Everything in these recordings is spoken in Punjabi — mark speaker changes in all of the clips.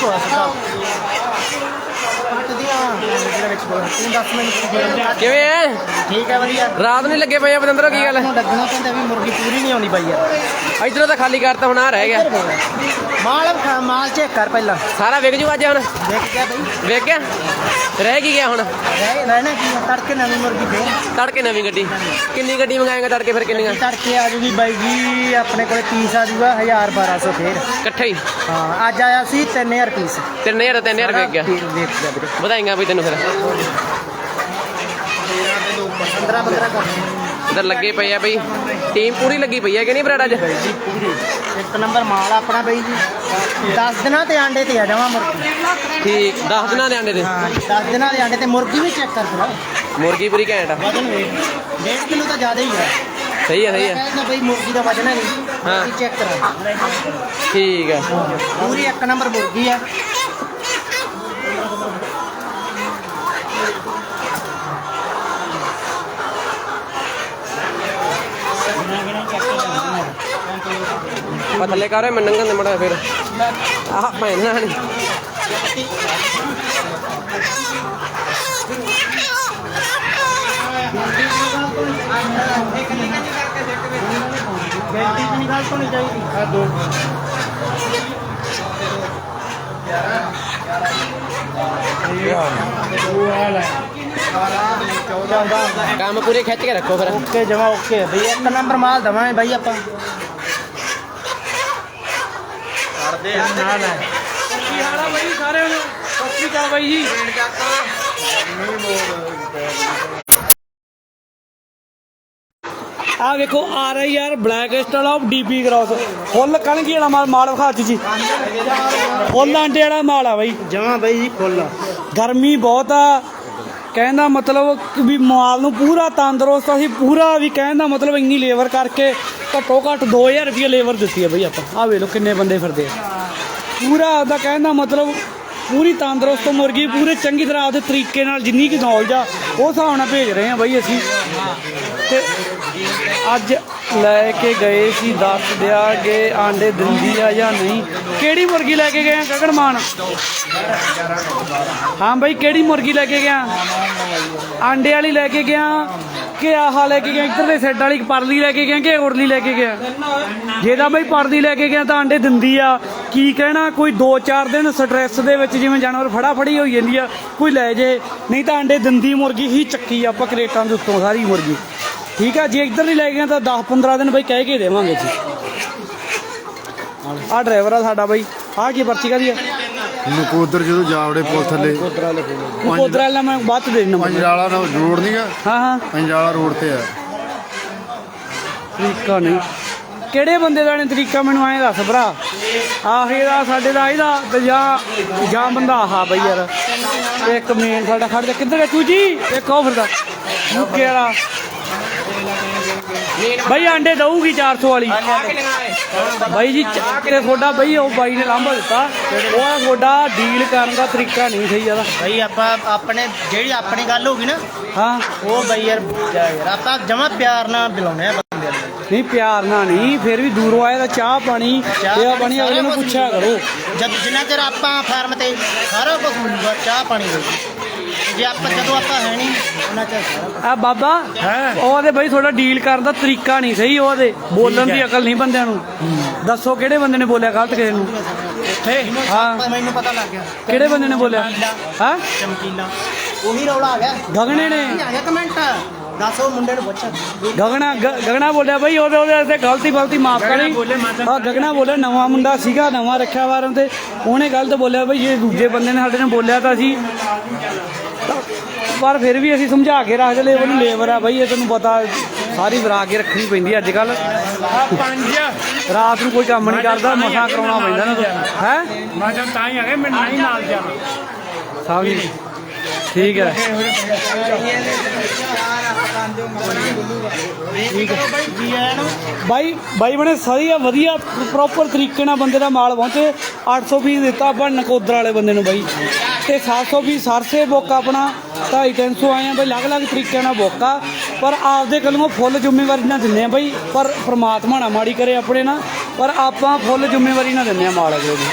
Speaker 1: ਇੱਕੋ ਆ ਸਦਾ ਪੱਟ ਦੀਆਂ ਜਿਹੜਾ ਵਿੱਚ ਬੋਲ ਤੂੰ ਦੱਸ ਮੈਨੂੰ ਕੀ ਬੋਲਣਾ
Speaker 2: ਕਿਵੇਂ ਐ
Speaker 1: ਠੀਕ ਹੈ ਵਧੀਆ।
Speaker 2: ਰਾਤ ਨਹੀਂ ਲੱਗੇ ਪਏ ਆ ਪਤੰਦਰੋ ਕੀ ਗੱਲ
Speaker 1: ਲੱਗਣਾ ਕਹਿੰਦਾ ਵੀ ਮੁਰਗੀ ਪੂਰੀ ਨਹੀਂ ਆਉਣੀ ਬਾਈ ਯਾਰ
Speaker 2: ਇਧਰੋਂ ਤਾਂ ਖਾਲੀ ਕਰਤਾ ਹੁਣ ਆ ਰਹਿ ਗਿਆ।
Speaker 1: ਮਾਲ ਖਾ- ਮਾਲ ਚੈੱਕ ਕਰ ਪਹਿਲਾਂ।
Speaker 2: ਸਾਰਾ ਵਿਕ ਜੂ ਅੱਜ ਹੁਣ?
Speaker 1: ਦੇਖ ਗਿਆ ਬਈ।
Speaker 2: ਵਿਕ ਗਿਆ? ਰਹਿ ਕੀ ਗਿਆ ਹੁਣ?
Speaker 1: ਰਹਿ ਰਹਿਣਾ ਕੀ ਆ, ਤੜਕੇ ਨਵੀਂ ਮੁਰਗੀ ਫੇਰ।
Speaker 2: ਤੜਕੇ ਨਵੀਂ ਗੱਡੀ। ਕਿੰਨੀ ਗੱਡੀ ਮੰਗਾਏਗਾ ਤੜਕੇ ਫਿਰ ਕਿੰਨੀਆਂ?
Speaker 1: ਤੜਕੇ ਆ ਜੂਗੀ ਬਾਈ ਜੀ ਆਪਣੇ ਕੋਲੇ ਪੀਸ ਆ ਜੂਗਾ 1000 1200 ਫੇਰ।
Speaker 2: ਇਕੱਠੇ ਹੀ?
Speaker 1: ਹਾਂ ਅੱਜ ਆਇਆ ਸੀ 3000 ਪੀਸ।
Speaker 2: 3000 3000 ਵਿਕ ਗਿਆ।
Speaker 1: ਦੇਖ ਲਿਆ ਵੀਰੇ।
Speaker 2: ਵਧਾਈਆਂ ਵੀ ਤੈਨੂੰ ਫਿਰ।
Speaker 1: 15 15 ਕਰ।
Speaker 2: ਇਧਰ ਲੱਗੇ ਪਏ ਆ ਬਈ। ਟੀਮ ਪੂਰੀ ਲੱਗੀ ਪਈ ਹੈ ਕਿ ਨਹੀਂ ਬਰਾੜ ਅੱਜ?
Speaker 1: ਜੀ ਪੂਰੀ ਇੱਕ ਨੰਬਰ ਮਾਲ ਆਪਣਾ ਬਈ ਜੀ। 10 ਦਿਨਾਂ ਤੇ ਆਂਡੇ ਤੇ ਆ ਜਾਵਾਂ ਮੁਰਗੀ।
Speaker 2: ਠੀਕ 10 ਦਿਨਾਂ ਦੇ ਅੰਡੇ ਦੇ
Speaker 1: ਹਾਂ 10 ਦਿਨਾਂ ਦੇ ਆਂਡੇ ਤੇ ਮੁਰਗੀ ਵੀ ਚੈੱਕ ਕਰ ਫਿਰ
Speaker 2: ਮੁਰਗੀ ਪੂਰੀ ਘੈਂਟ ਆ।
Speaker 1: ਵਜਨ ਵੇਖ 1.5 ਕਿਲੋ ਤਾਂ ਜ਼ਿਆਦਾ ਹੀ ਹੈ
Speaker 2: ਸਹੀ ਹੈ ਸਹੀ ਹੈ
Speaker 1: ਕਹਿੰਦਾ ਬਈ ਮੁਰਗੀ ਦਾ ਵਜਨ ਹੈ ਨਹੀਂ।
Speaker 2: ਹਾਂ।
Speaker 1: ਚੈੱਕ ਕਰਾ
Speaker 2: ਠੀਕ ਹੈ
Speaker 1: ਪੂਰੀ ਇੱਕ ਨੰਬਰ ਮੁਰਗੀ ਹੈ
Speaker 2: ਦੀ
Speaker 1: ਗੱਲ ਤੋਂ ਨਹੀਂ ਚਾਹੀਦੀ ਆ ਦੋ
Speaker 2: ਕੰਮ ਪੂਰੇ ਖਿੱਚ ਕੇ ਰੱਖੋ ਫਿਰ।
Speaker 1: ਓਕੇ ਜਮਾ ਓਕੇ। ਬਈ ਇੱਕ ਨੰਬਰ ਮਾਲ ਦਵਾਂਗੇ ਬਾਈ ਆਪਾਂ। ਕਰਦੇ ਆ। ਨਾ ਨਾ
Speaker 2: ਕੀ ਹਾਲ ਆ ਬਾਈ ਸਾਰਿਆਂ ਨੂੰ ਸਤਿ ਸ਼੍ਰੀ ਅਕਾਲ ਬਾਈ ਜੀ।
Speaker 3: ਆ ਵੇਖੋ R I R black stall of DP cross ਫੁੱਲ ਕਣਕੀ ਵਾਲਾ ਮਾਲ ਮਾਲ ਵਿਖਾ ਦਿੱਤੀ ਜੀ। ਫੁੱਲ ਆਂਡੇ ਵਾਲਾ ਮਾਲ ਆ ਬਾਈ।
Speaker 1: ਜਮਾ ਬਾਈ ਜੀ ਫੁੱਲ।
Speaker 3: ਗਰਮੀ ਬਹੁਤ ਆ। ਕਹਿੰਦਾ ਮਤਲਬ ਵੀ ਮਾਲ ਨੂੰ ਪੂਰਾ ਤੰਦਰੁਸਤ ਅਸੀਂ ਪੂਰਾ ਵੀ ਕਹਿੰਦਾ ਮਤਲਬ ਇੰਨੀ ਲੇਬਰ ਕਰਕੇ ਘੱਟੋ ਘੱਟ 2000 ਰੁਪਏ ਲੇਬਰ ਦਿੱਤੀ ਹੈ ਬਈ ਆਪਾਂ। ਆ ਵੇਖ ਲਓ ਕਿੰਨੇ ਬੰਦੇ ਫਿਰਦੇ ਆ। ਪੂਰਾ ਆਪਦਾ ਕਹਿੰਦਾ ਮਤਲਬ ਪੂਰੀ ਤੰਦਰੁਸਤ ਮੁਰਗੀ, ਪੂਰੇ ਚੰਗੀ ਤਰ੍ਹਾਂ ਆਪਦੇ ਤਰੀਕੇ ਨਾਲ ਜਿੰਨੀ ਕਿ ਨੌਲੇਜ ਆ, ਉਹ ਹਿਸਾਬ ਨਾਲ ਭੇਜ ਰਹੇ ਆ ਬਈ ਅਸੀਂ। ਤੇ ਅੱਜ ਲੈ ਕੇ ਗਏ ਸੀ, ਦੱਸ ਦਿਆਗੇ ਆਂਡੇ ਦਿੰਦੀ ਆ ਜਾਂ ਨਹੀਂ। ਕਿਹੜੀ ਮੁਰਗੀ ਲੈ ਕੇ ਗਏ ਆ, ਗਗਨ ਮਾਨ? ਹਾਂ ਬਈ, ਕਿਹੜੀ ਮੁਰਗੀ ਲੈ ਕੇ ਗਿਆ ਆਂਡੇ ਵਾਲੀ ਲੈ ਕੇ ਗਿਆ ਕੇ ਆਹ ਲੈ ਕੇ ਗਿਆ, ਇੱਧਰਲੇ ਸੈੱਡ ਵਾਲੀ ਪਰਲੀ ਲੈ ਕੇ ਗਿਆ ਕਿ ਉਰਲੀ ਲੈ ਕੇ ਗਿਆ? ਜੇ ਤਾਂ ਬਈ ਪਰਲੀ ਲੈ ਕੇ ਗਿਆ ਤਾਂ ਆਂਡੇ ਦਿੰਦੀ ਆ। ਕੀ ਕਹਿਣਾ, ਕੋਈ 2-4 ਦਿਨ ਸਟ੍ਰੈਸ ਦੇ ਵਿੱਚ ਜਿਵੇਂ ਜਾਨਵਰ ਫੜਾ ਫੜੀ ਹੋਈ ਜਾਂਦੀ ਆ, ਕੋਈ ਲੈ ਜੇ, ਨਹੀਂ ਤਾਂ ਆਂਡੇ ਦਿੰਦੀ ਮੁਰਗੀ ਹੀ ਚੱਕੀ ਆਪਾਂ ਕਰੇਟਾਂ ਦੇ ਉੱਤੋਂ ਸਾਰੀ ਮੁਰਗੀ। ਠੀਕ ਆ, ਜੇ ਇੱਧਰ ਨਹੀਂ ਲੈ ਗਏ ਤਾਂ 10-15 ਦਿਨ ਬਈ ਕਹਿ ਕੇ ਦੇਵਾਂਗੇ ਜੀ। ਆ ਡਰਾਈਵਰ ਆ ਸਾਡਾ ਬਈ ਆ ਕੀ ਪਰਚੀ ਕਾਦੀ ਆ?
Speaker 4: ਨਕੋਦਰ ਜਦੋਂ ਜਾਵੜੇ ਪੁਲ ਥੱਲੇ।
Speaker 3: ਕੋਦਰਾ ਵਾਲਾ ਮੈਂ ਬਾਅਦ ਦੇ ਦਿੰਦਾ
Speaker 4: ਪੰਜਰਾਲਾ ਦਾ ਰੋਡ ਨਹੀਂਗਾ
Speaker 3: ਹਾਂ ਹਾਂ।
Speaker 4: ਪੰਜਰਾਲਾ ਰੋਡ ਤੇ ਆ।
Speaker 3: ਤਰੀਕਾ ਨਹੀਂ। ਕਿਹੜੇ ਬੰਦੇ ਦਾ ਨੇ ਤਰੀਕਾ ਮੈਨੂੰ ਐਂ ਦੱਸ ਭਰਾ? ਆਹ ਇਹਦਾ ਸਾਡੇ ਦਾ ਇਹਦਾ ਤੇ ਜਾਂ ਜਾਂ ਬੰਦਾ ਆਹ ਬਈ ਯਾਰ। ਇੱਕ ਮੇਨ ਸਾਡਾ ਖੜ ਜਾ। ਕਿੱਧਰ ਹੈ ਚੂਜੀ ਇੱਕ ਉਹ ਫਿਰਦਾ ਮੁੱਕੇ ਵਾਲਾ। ਬਈ ਆਂਡੇ ਦਊਗੀ 400 ਵਾਲੀ। ਬਾਈ ਜੀ ਕੇ ਤੁਹਾਡਾ ਬਈ ਉਹ ਬਾਈ ਨੇ ਲਾਂਭਾ ਦਿੱਤਾ। ਉਹ ਤੁਹਾਡਾ ਡੀਲ ਕਰਨ ਦਾ ਤਰੀਕਾ ਨਹੀਂ ਸਹੀ ਜ਼ਿਆਦਾ।
Speaker 1: ਬਈ ਆਪਾਂ ਆਪਣੇ ਜਿਹੜੀ ਆਪਣੀ ਗੱਲ ਹੋ ਗਈ ਨਾ
Speaker 3: ਹਾਂ।
Speaker 1: ਉਹ ਬਈ ਯਾਰ ਯਾਰ ਆਪਾਂ ਜਮਾ ਪਿਆਰ ਨਾਲ ਬੁਲਾਉਣੇ ਆ ਬੰਦੇ ਨੂੰ।
Speaker 3: ਨਹੀਂ ਪਿਆਰ ਨਾਲ ਨਹੀਂ ਫਿਰ ਵੀ ਦੂਰੋਂ ਆਏ ਤਾਂ ਚਾਹ ਪਾਣੀ ਇਹ ਪਾਣੀ ਅਗਲੇ ਨੂੰ ਪੁੱਛਿਆ ਕਰੋ।
Speaker 1: ਜਦ ਜਿੰਨਾ ਚਿਰ ਆਪਾਂ ਫਾਰਮ ਤੇ ਸਾਰਾ ਕੁਝ ਚਾਹ ਪਾਣੀ ਹੋਊਗਾ ਜੇ ਆਪਾਂ ਜਦੋਂ ਆਪਾਂ ਹੈ ਨਹੀਂ ਉਹਨਾਂ ਸਾਰਾ
Speaker 3: ਆ ਬਾਬਾ ਉਹਦੇ ਬਈ ਤੁਹਾਡਾ ਡੀਲ ਕਰਨ ਦਾ ਤਰੀਕਾ ਨਹੀਂ ਸਹੀ ਉਹਦੇ ਬੋਲਣ ਦੀ ਅਕਲ ਨਹੀਂ ਬੰਦਿਆਂ ਨੂੰ। ਦੱਸੋ ਕਿਹੜੇ ਬੰਦੇ ਨੇ ਬੋਲਿਆ ਗਲਤ ਕਿਸੇ ਨੂੰ?
Speaker 1: ਉੱਥੇ?
Speaker 3: ਹਾਂ।
Speaker 1: ਮੈਨੂੰ ਪਤਾ ਲੱਗ ਗਿਆ।
Speaker 3: ਕਿਹੜੇ ਬੰਦੇ ਨੇ ਬੋਲਿਆ? ਹਾਂ?
Speaker 1: ਚਮਕੀਲਾ। ਉਹੀ ਰੌਲਾ ਆ ਗਿਆ।
Speaker 3: ਗਗਨੇ ਨੇ।
Speaker 1: ਆ ਗਿਆ ਕਮੈਂਟ ਦੱਸ ਉਹ ਮੁੰਡੇ ਨੂੰ ਪੁੱਛ।
Speaker 3: ਗਗਨਾ ਗ- ਗਗਨਾ ਬੋਲਿਆ ਬਈ ਉਹਦੇ ਉਹਦੇ ਤੇ ਗਲਤੀ ਗਲਤੀ ਮਾਫ ਕਰੀ। ਹਾਂ ਗਗਨਾ ਬੋਲਿਆ ਨਵਾਂ ਮੁੰਡਾ ਸੀਗਾ ਨਵਾਂ ਰੱਖਿਆ ਵਾਰਨ ਤੇ। ਉਹਨੇ ਗਲਤ ਬੋਲਿਆ ਬਈ ਜੇ ਦੂਜੇ ਬੰਦੇ ਨੇ ਸਾਡੇ ਨੇ ਬੋਲਿਆ ਤਾਂ ਅਸੀਂ ਤਾਂ- ਪਰ ਫਿਰ ਵੀ ਅਸੀਂ ਸਮਝਾ ਕੇ ਰੱਖ ਲਏ ਉਹਨੂੰ ਲੇਬਰ ਆ ਬਈ ਇਹ ਤੈਨੂੰ ਪਤਾ ਸਾਰੀ ਵਰਾ ਕੇ ਰੱਖਣੀ ਪੈਂਦੀ ਅੱਜ ਕੱਲ ਰਾਤ ਨੂੰ ਕੋਈ ਕੰਮ ਨਹੀਂ ਕਰਦਾ ਮਸਾਂ ਕਰਾਉਣਾ ਪੈਂਦਾ ਨਾ ਹੈ
Speaker 5: ਮੈਂ ਤਾਂ ਤਾਂ ਹੀ ਆ ਗਿਆ ਮੈਂ ਨਹੀਂ ਨਾਲ ਜਾਣਾ
Speaker 3: ਠੀਕ ਹੈ।
Speaker 1: ਠੀਕ ਹੈ। ਬਈ ਜੀ ਨੂੰ
Speaker 3: ਬਾਈ ਬਣੇ ਸਹੀ ਆ ਵਧੀਆ ਪ੍ਰੋਪਰ ਤਰੀਕੇ ਨਾਲ ਬੰਦੇ ਦਾ ਮਾਲ ਪਹੁੰਚੇ। 800 ਪੀਸ ਦਿੱਤਾ ਆਪਾਂ ਨਕੋਦਰ ਵਾਲੇ ਬੰਦੇ ਨੂੰ ਬਾਈ। ਤੇ 700 ਪੀਸ ਸਰਸੇ ਬੁੱਕ ਆਪਣਾ 250 300 ਆਏ ਆ ਬਈ, ਅਲੱਗ-ਅਲੱਗ ਤਰੀਕਿਆਂ ਨਾਲ ਬੁੱਕ। ਆ ਪਰ ਆਪਦੇ ਕੋਲੋਂ ਫੁੱਲ ਜ਼ਿੰਮੇਵਾਰੀ ਨਾਲ ਦਿੰਦੇ ਆ ਬਈ, ਪਰ ਪ੍ਰਮਾਤਮਾ ਨਾ ਮਾੜੀ ਕਰੇ ਆਪਣੇ ਨਾਲ ਪਰ ਆਪਾਂ ਫੁੱਲ ਜ਼ਿੰਮੇਵਾਰੀ ਨਾਲ ਦਿੰਦੇ ਆ ਮਾਲ ਅਗਲੇ ਦੀ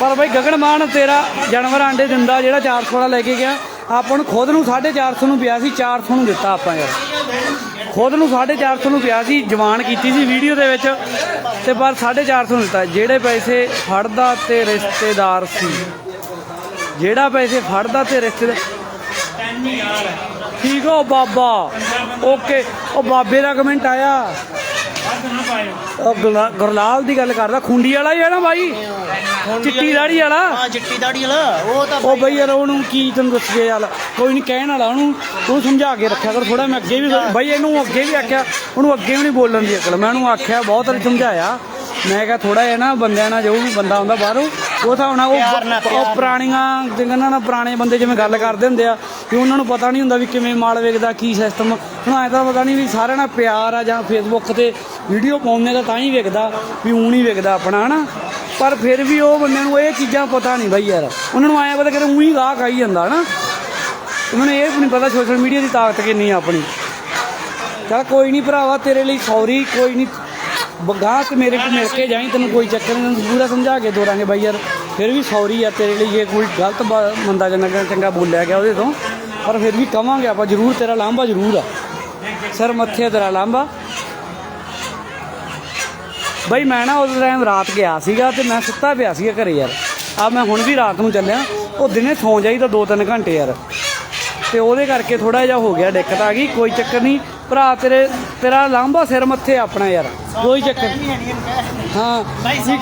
Speaker 3: ਪਰ ਬਈ ਗਗਨ ਮਾਨ ਤੇਰਾ ਜਾਨਵਰ ਆਂਡੇ ਦਿੰਦਾ, ਜਿਹੜਾ 400 ਵਾਲਾ ਲੈ ਕੇ ਗਿਆ, ਆਪਾਂ ਨੂੰ ਖੁਦ ਨੂੰ 450 ਨੂੰ ਪਿਆ ਸੀ 400 ਨੂੰ ਦਿੱਤਾ ਆਪਾਂ ਯਾਰ। ਖੁਦ ਨੂੰ 450 ਨੂੰ ਪਿਆ ਸੀ, ਜਵਾਨ ਕੀਤੀ ਸੀ ਵੀਡੀਓ ਦੇ ਵਿੱਚ, ਤੇ ਪਰ 450 ਨੂੰ ਦਿੱਤਾ। ਜਿਹੜੇ ਪੈਸੇ ਫੜਦਾ ਤੇ ਰਿਸ਼ਤੇਦਾਰ ਸੀ। ਜਿਹੜਾ ਪੈਸੇ ਫੜਦਾ ਤੇ ਰਿਸ਼ਤੇਦਾਰ ਠੀਕ ਹੋ ਬਾਬਾ। ਓਕੇ। ਉਹ ਬਾਬੇ ਦਾ ਕਮੈਂਟ ਆਇਆ। ਉਹ ਗੁਲਾ- ਗੁਰਲਾਲ ਦੀ ਗੱਲ ਕਰਦਾ। ਖੁੰਡੀ ਵਾਲਾ ਹੀ ਹੈ ਨਾ ਬਾਈ? ਚਿੱਟੀ ਦਾੜੀ ਵਾਲਾ?
Speaker 1: ਹਾਂ ਚਿੱਟੀ ਦਾੜੀ ਵਾਲਾ। ਉਹ ਤਾਂ
Speaker 3: ਉਹ ਬਈ ਯਾਰ ਉਹਨੂੰ ਕੀ ਤੈਨੂੰ ਦੱਸੀਏ ਯਾਰ। ਕੋਈ ਨਹੀਂ ਕਹਿਣ ਵਾਲਾ ਉਹਨੂੰ। ਉਹਨੂੰ ਸਮਝਾ ਕੇ ਰੱਖਿਆ ਕਰ ਥੋੜਾ ਮੈਂ ਅੱਗੇ ਵੀ ਬਈ ਇਹਨੂੰ ਅੱਗੇ ਵੀ ਆਖਿਆ। ਉਹਨੂੰ ਅੱਗੇ ਵੀ ਨਹੀਂ ਬੋਲਣ ਦੀ ਅਕਲ। ਮੈਂ ਉਹਨੂੰ ਆਖਿਆ ਬਹੁਤ ਵਾਰੀ ਸਮਝਾਇਆ। ਮੈਂ ਕਿਹਾ ਥੋੜਾ ਜਿਹਾ ਨਾ ਬੰਦਿਆਂ ਨਾਲ ਜੋ ਵੀ ਬੰਦਾ ਆਉਂਦਾ ਬਾਹਰੋਂ ਉਹ ਤਾਂ ਹੁਣ ਉਹ। ਪੁਰਾਣੀਆਂ ਜਿੰਨਾਂ ਨਾਲ ਪੁਰਾਣੇ ਬੰਦੇ ਜਿਵੇਂ ਗੱਲ ਕਰਦੇ ਹੁੰਦੇ ਆ ਕਿ ਉਹਨਾਂ ਨੂੰ ਪਤਾ ਨਹੀਂ ਹੁੰਦਾ ਵੀ ਕਿਵੇਂ ਮਾਲ ਵੇਖਦਾ ਕੀ ਸਿਸਟਮ ਹੁਣ ਐਂ ਤਾਂ ਪਤਾ ਨਹੀਂ ਵੀ ਸਾਰਿਆਂ ਨਾਲ ਪਿਆਰ ਆ ਜਾਂ ਫੇਸਬੁੱਕ ਤੇ ਵੀਡੀਓ ਪਾਉਂਦੇ ਤਾਂ ਤਾਂ ਹੀ ਵੇਖਦਾ ਵੀ ਊਂ ਨਹੀਂ ਵੇਖਦਾ ਆਪਣਾ ਹਨਾ? ਪਰ ਫਿਰ ਵੀ ਉਹ ਬੰਦੇ ਨੂੰ ਇਹ ਚੀਜ਼ਾਂ ਪਤਾ ਨਹੀਂ ਬਈ ਯਾਰ। ਉਹਨਾਂ ਨੂੰ ਆਇਆ ਪਤਾ ਕਿ ਉਹੀ ਗਾਹ ਖਾਈ ਜਾਂਦਾ ਹਨਾ? ਉਹਨਾਂ ਨੂੰ ਇਹ ਵੀ ਨਹੀਂ ਪਤਾ ਸੋਸ਼ਲ ਮੀਡੀਆ ਦੀ ਤਾਕਤ ਕਿੰਨੀ ਆ ਆਪਣੀ। ਚਲ ਕੋਈ ਨਹੀਂ ਭਰਾਵਾ ਤੇਰੇ ਲਈ ਸੌਰੀ ਕੋਈ ਨਹੀਂ ਬਗਾਹ ਤੇ ਮੇਰੇ ਕੋਲ ਮਿਲ ਕੇ ਜਾਈਂ, ਤੈਨੂੰ ਕੋਈ ਚੱਕਰ ਨਹੀਂ, ਤੈਨੂੰ ਪੂਰਾ ਸਮਝਾ ਕੇ ਦੋਰਾਂਗੇ ਬਾਈ ਯਾਰ। ਫਿਰ ਵੀ ਸੌਰੀ ਆ, ਤੇਰੇ ਲਈ ਜੇ ਕੋਈ ਗਲਤ ਬ- ਬੰਦਾ ਚੰਗਾ ਚੰਗਾ ਬੋਲਿਆ ਗਿਆ ਉਹਦੇ ਤੋਂ। ਪਰ ਫਿਰ ਵੀ ਕਵਾਂਗੇ ਆਪਾਂ, ਜ਼ਰੂਰ ਤੇਰਾ ਲਾਂਭਾ ਜ਼ਰੂਰ ਆ। ਸਰ ਮੱਥੇ ਤੇਰਾ ਲਾਂਭਾ। ਬਈ ਮੈਂ ਨਾ ਉਸ ਟਾਈਮ ਰਾਤ ਗਿਆ ਸੀਗਾ ਤੇ ਮੈਂ ਸੁੱਤਾ ਪਿਆ ਸੀਗਾ ਘਰੇ ਯਾਰ। ਆ ਮੈਂ ਹੁਣ ਵੀ ਰਾਤ ਨੂੰ ਚੱਲਿਆ। ਉਹ ਦਿਨੇ ਸੌਂ ਜਾਈਦਾ 2-3 ਘੰਟੇ ਯਾਰ। ਤੇ ਉਹਦੇ ਕਰਕੇ ਥੋੜਾ ਜਿਹਾ ਹੋ ਗਿਆ ਦਿੱਕਤ ਆ ਗਈ, ਕੋਈ ਚੱਕਰ ਨਹੀਂ। ਭਰਾ ਤੇਰੇ ਤੇਰਾ ਲਾਂਭਾ ਸਿਰ ਮੱਥੇ ਆਪਣਾ ਯਾਰ। ਕੋਈ ਚੱਕਰ ਹਾਂ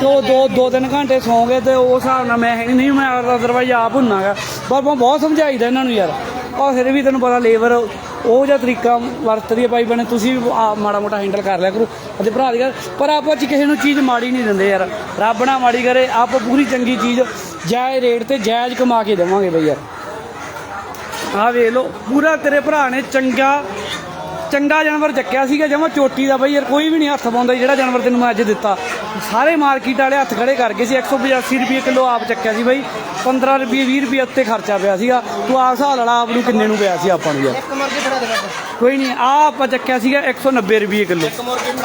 Speaker 3: ਕੋ ਦੋ ਦੋ ਤਿੰਨ ਘੰਟੇ ਸੌਂ ਗਏ ਤੇ ਉਸ ਹਿਸਾਬ ਨਾਲ ਮੈਂ ਨਹੀਂ ਮੈਂ ਅਦਰਵਾਈਜ਼ ਆਪ ਹੁੰਨਾਗਾ। ਪਰ ਮੈਂ ਬਹੁਤ ਸਮਝਾਈਦਾ ਇਹਨਾਂ ਨੂੰ ਯਾਰ। ਔਰ ਫਿਰ ਵੀ ਤੈਨੂੰ ਪਤਾ ਲੇਬਰ ਉਹ ਜਿਹਾ ਤਰੀਕਾ ਵਰਤਦੀ ਹੈ ਭਾਈ ਬਣੇ ਤੁਸੀਂ ਵੀ ਮਾੜਾ ਮੋਟਾ ਹੈਂਡਲ ਕਰ ਲਿਆ ਕਰੋ। ਅਤੇ ਭਰਾ ਦੀ ਗੱਲ ਪਰ ਆਪਾਂ ਚ ਕਿਸੇ ਨੂੰ ਚੀਜ਼ ਮਾੜੀ ਨਹੀਂ ਦਿੰਦੇ ਯਾਰ। ਰੱਬ ਨਾ ਮਾੜੀ ਕਰੇ ਆਪਾਂ ਪੂਰੀ ਚੰਗੀ ਚੀਜ਼ ਜਾਇਜ਼ ਰੇਟ ਤੇ ਜਾਇਜ਼ ਕਮਾ ਕੇ ਦੇਵਾਂਗੇ ਬਈ ਯਾਰ। ਆ ਵੇਖ ਲਓ ਪੂਰਾ ਤੇਰੇ ਭਰਾ ਨੇ ਚੰਗਾ ਚੰਗਾ ਜਾਨਵਰ ਚੱਕਿਆ ਸੀਗਾ ਜਮਾ ਚੋਟੀ ਦਾ ਬਈ ਯਾਰ ਕੋਈ ਵੀ ਨਹੀਂ ਹੱਥ ਪਾਉਂਦਾ ਜਿਹੜਾ ਜਾਨਵਰ ਤੈਨੂੰ ਮੈਂ ਅੱਜ ਦਿੱਤਾ। ਸਾਰੇ ਮਾਰਕੀਟ ਵਾਲੇ ਹੱਥ ਖੜੇ ਕਰ ਗਏ ਸੀ 185 ਰੁਪਏ ਕਿਲੋ ਆਪ ਚੱਕਿਆ ਸੀ ਬਈ 15 ਰੁਪਏ 20 ਰੁਪਏ ਉੱਤੇ ਖਰਚਾ ਪਿਆ ਸੀਗਾ। ਤੂੰ ਆਪ ਹਿਸਾਬ ਲਾ ਲਾ ਆਪ ਨੂੰ ਕਿੰਨੇ ਨੂੰ ਪਿਆ ਸੀ ਆਪਾਂ ਨੂੰ ਯਾਰ। ਕੋਈ ਨਹੀਂ ਆ ਆਪਾਂ ਚੱਕਿਆ ਸੀਗਾ 190 ਰੁਪਏ ਕਿਲੋ।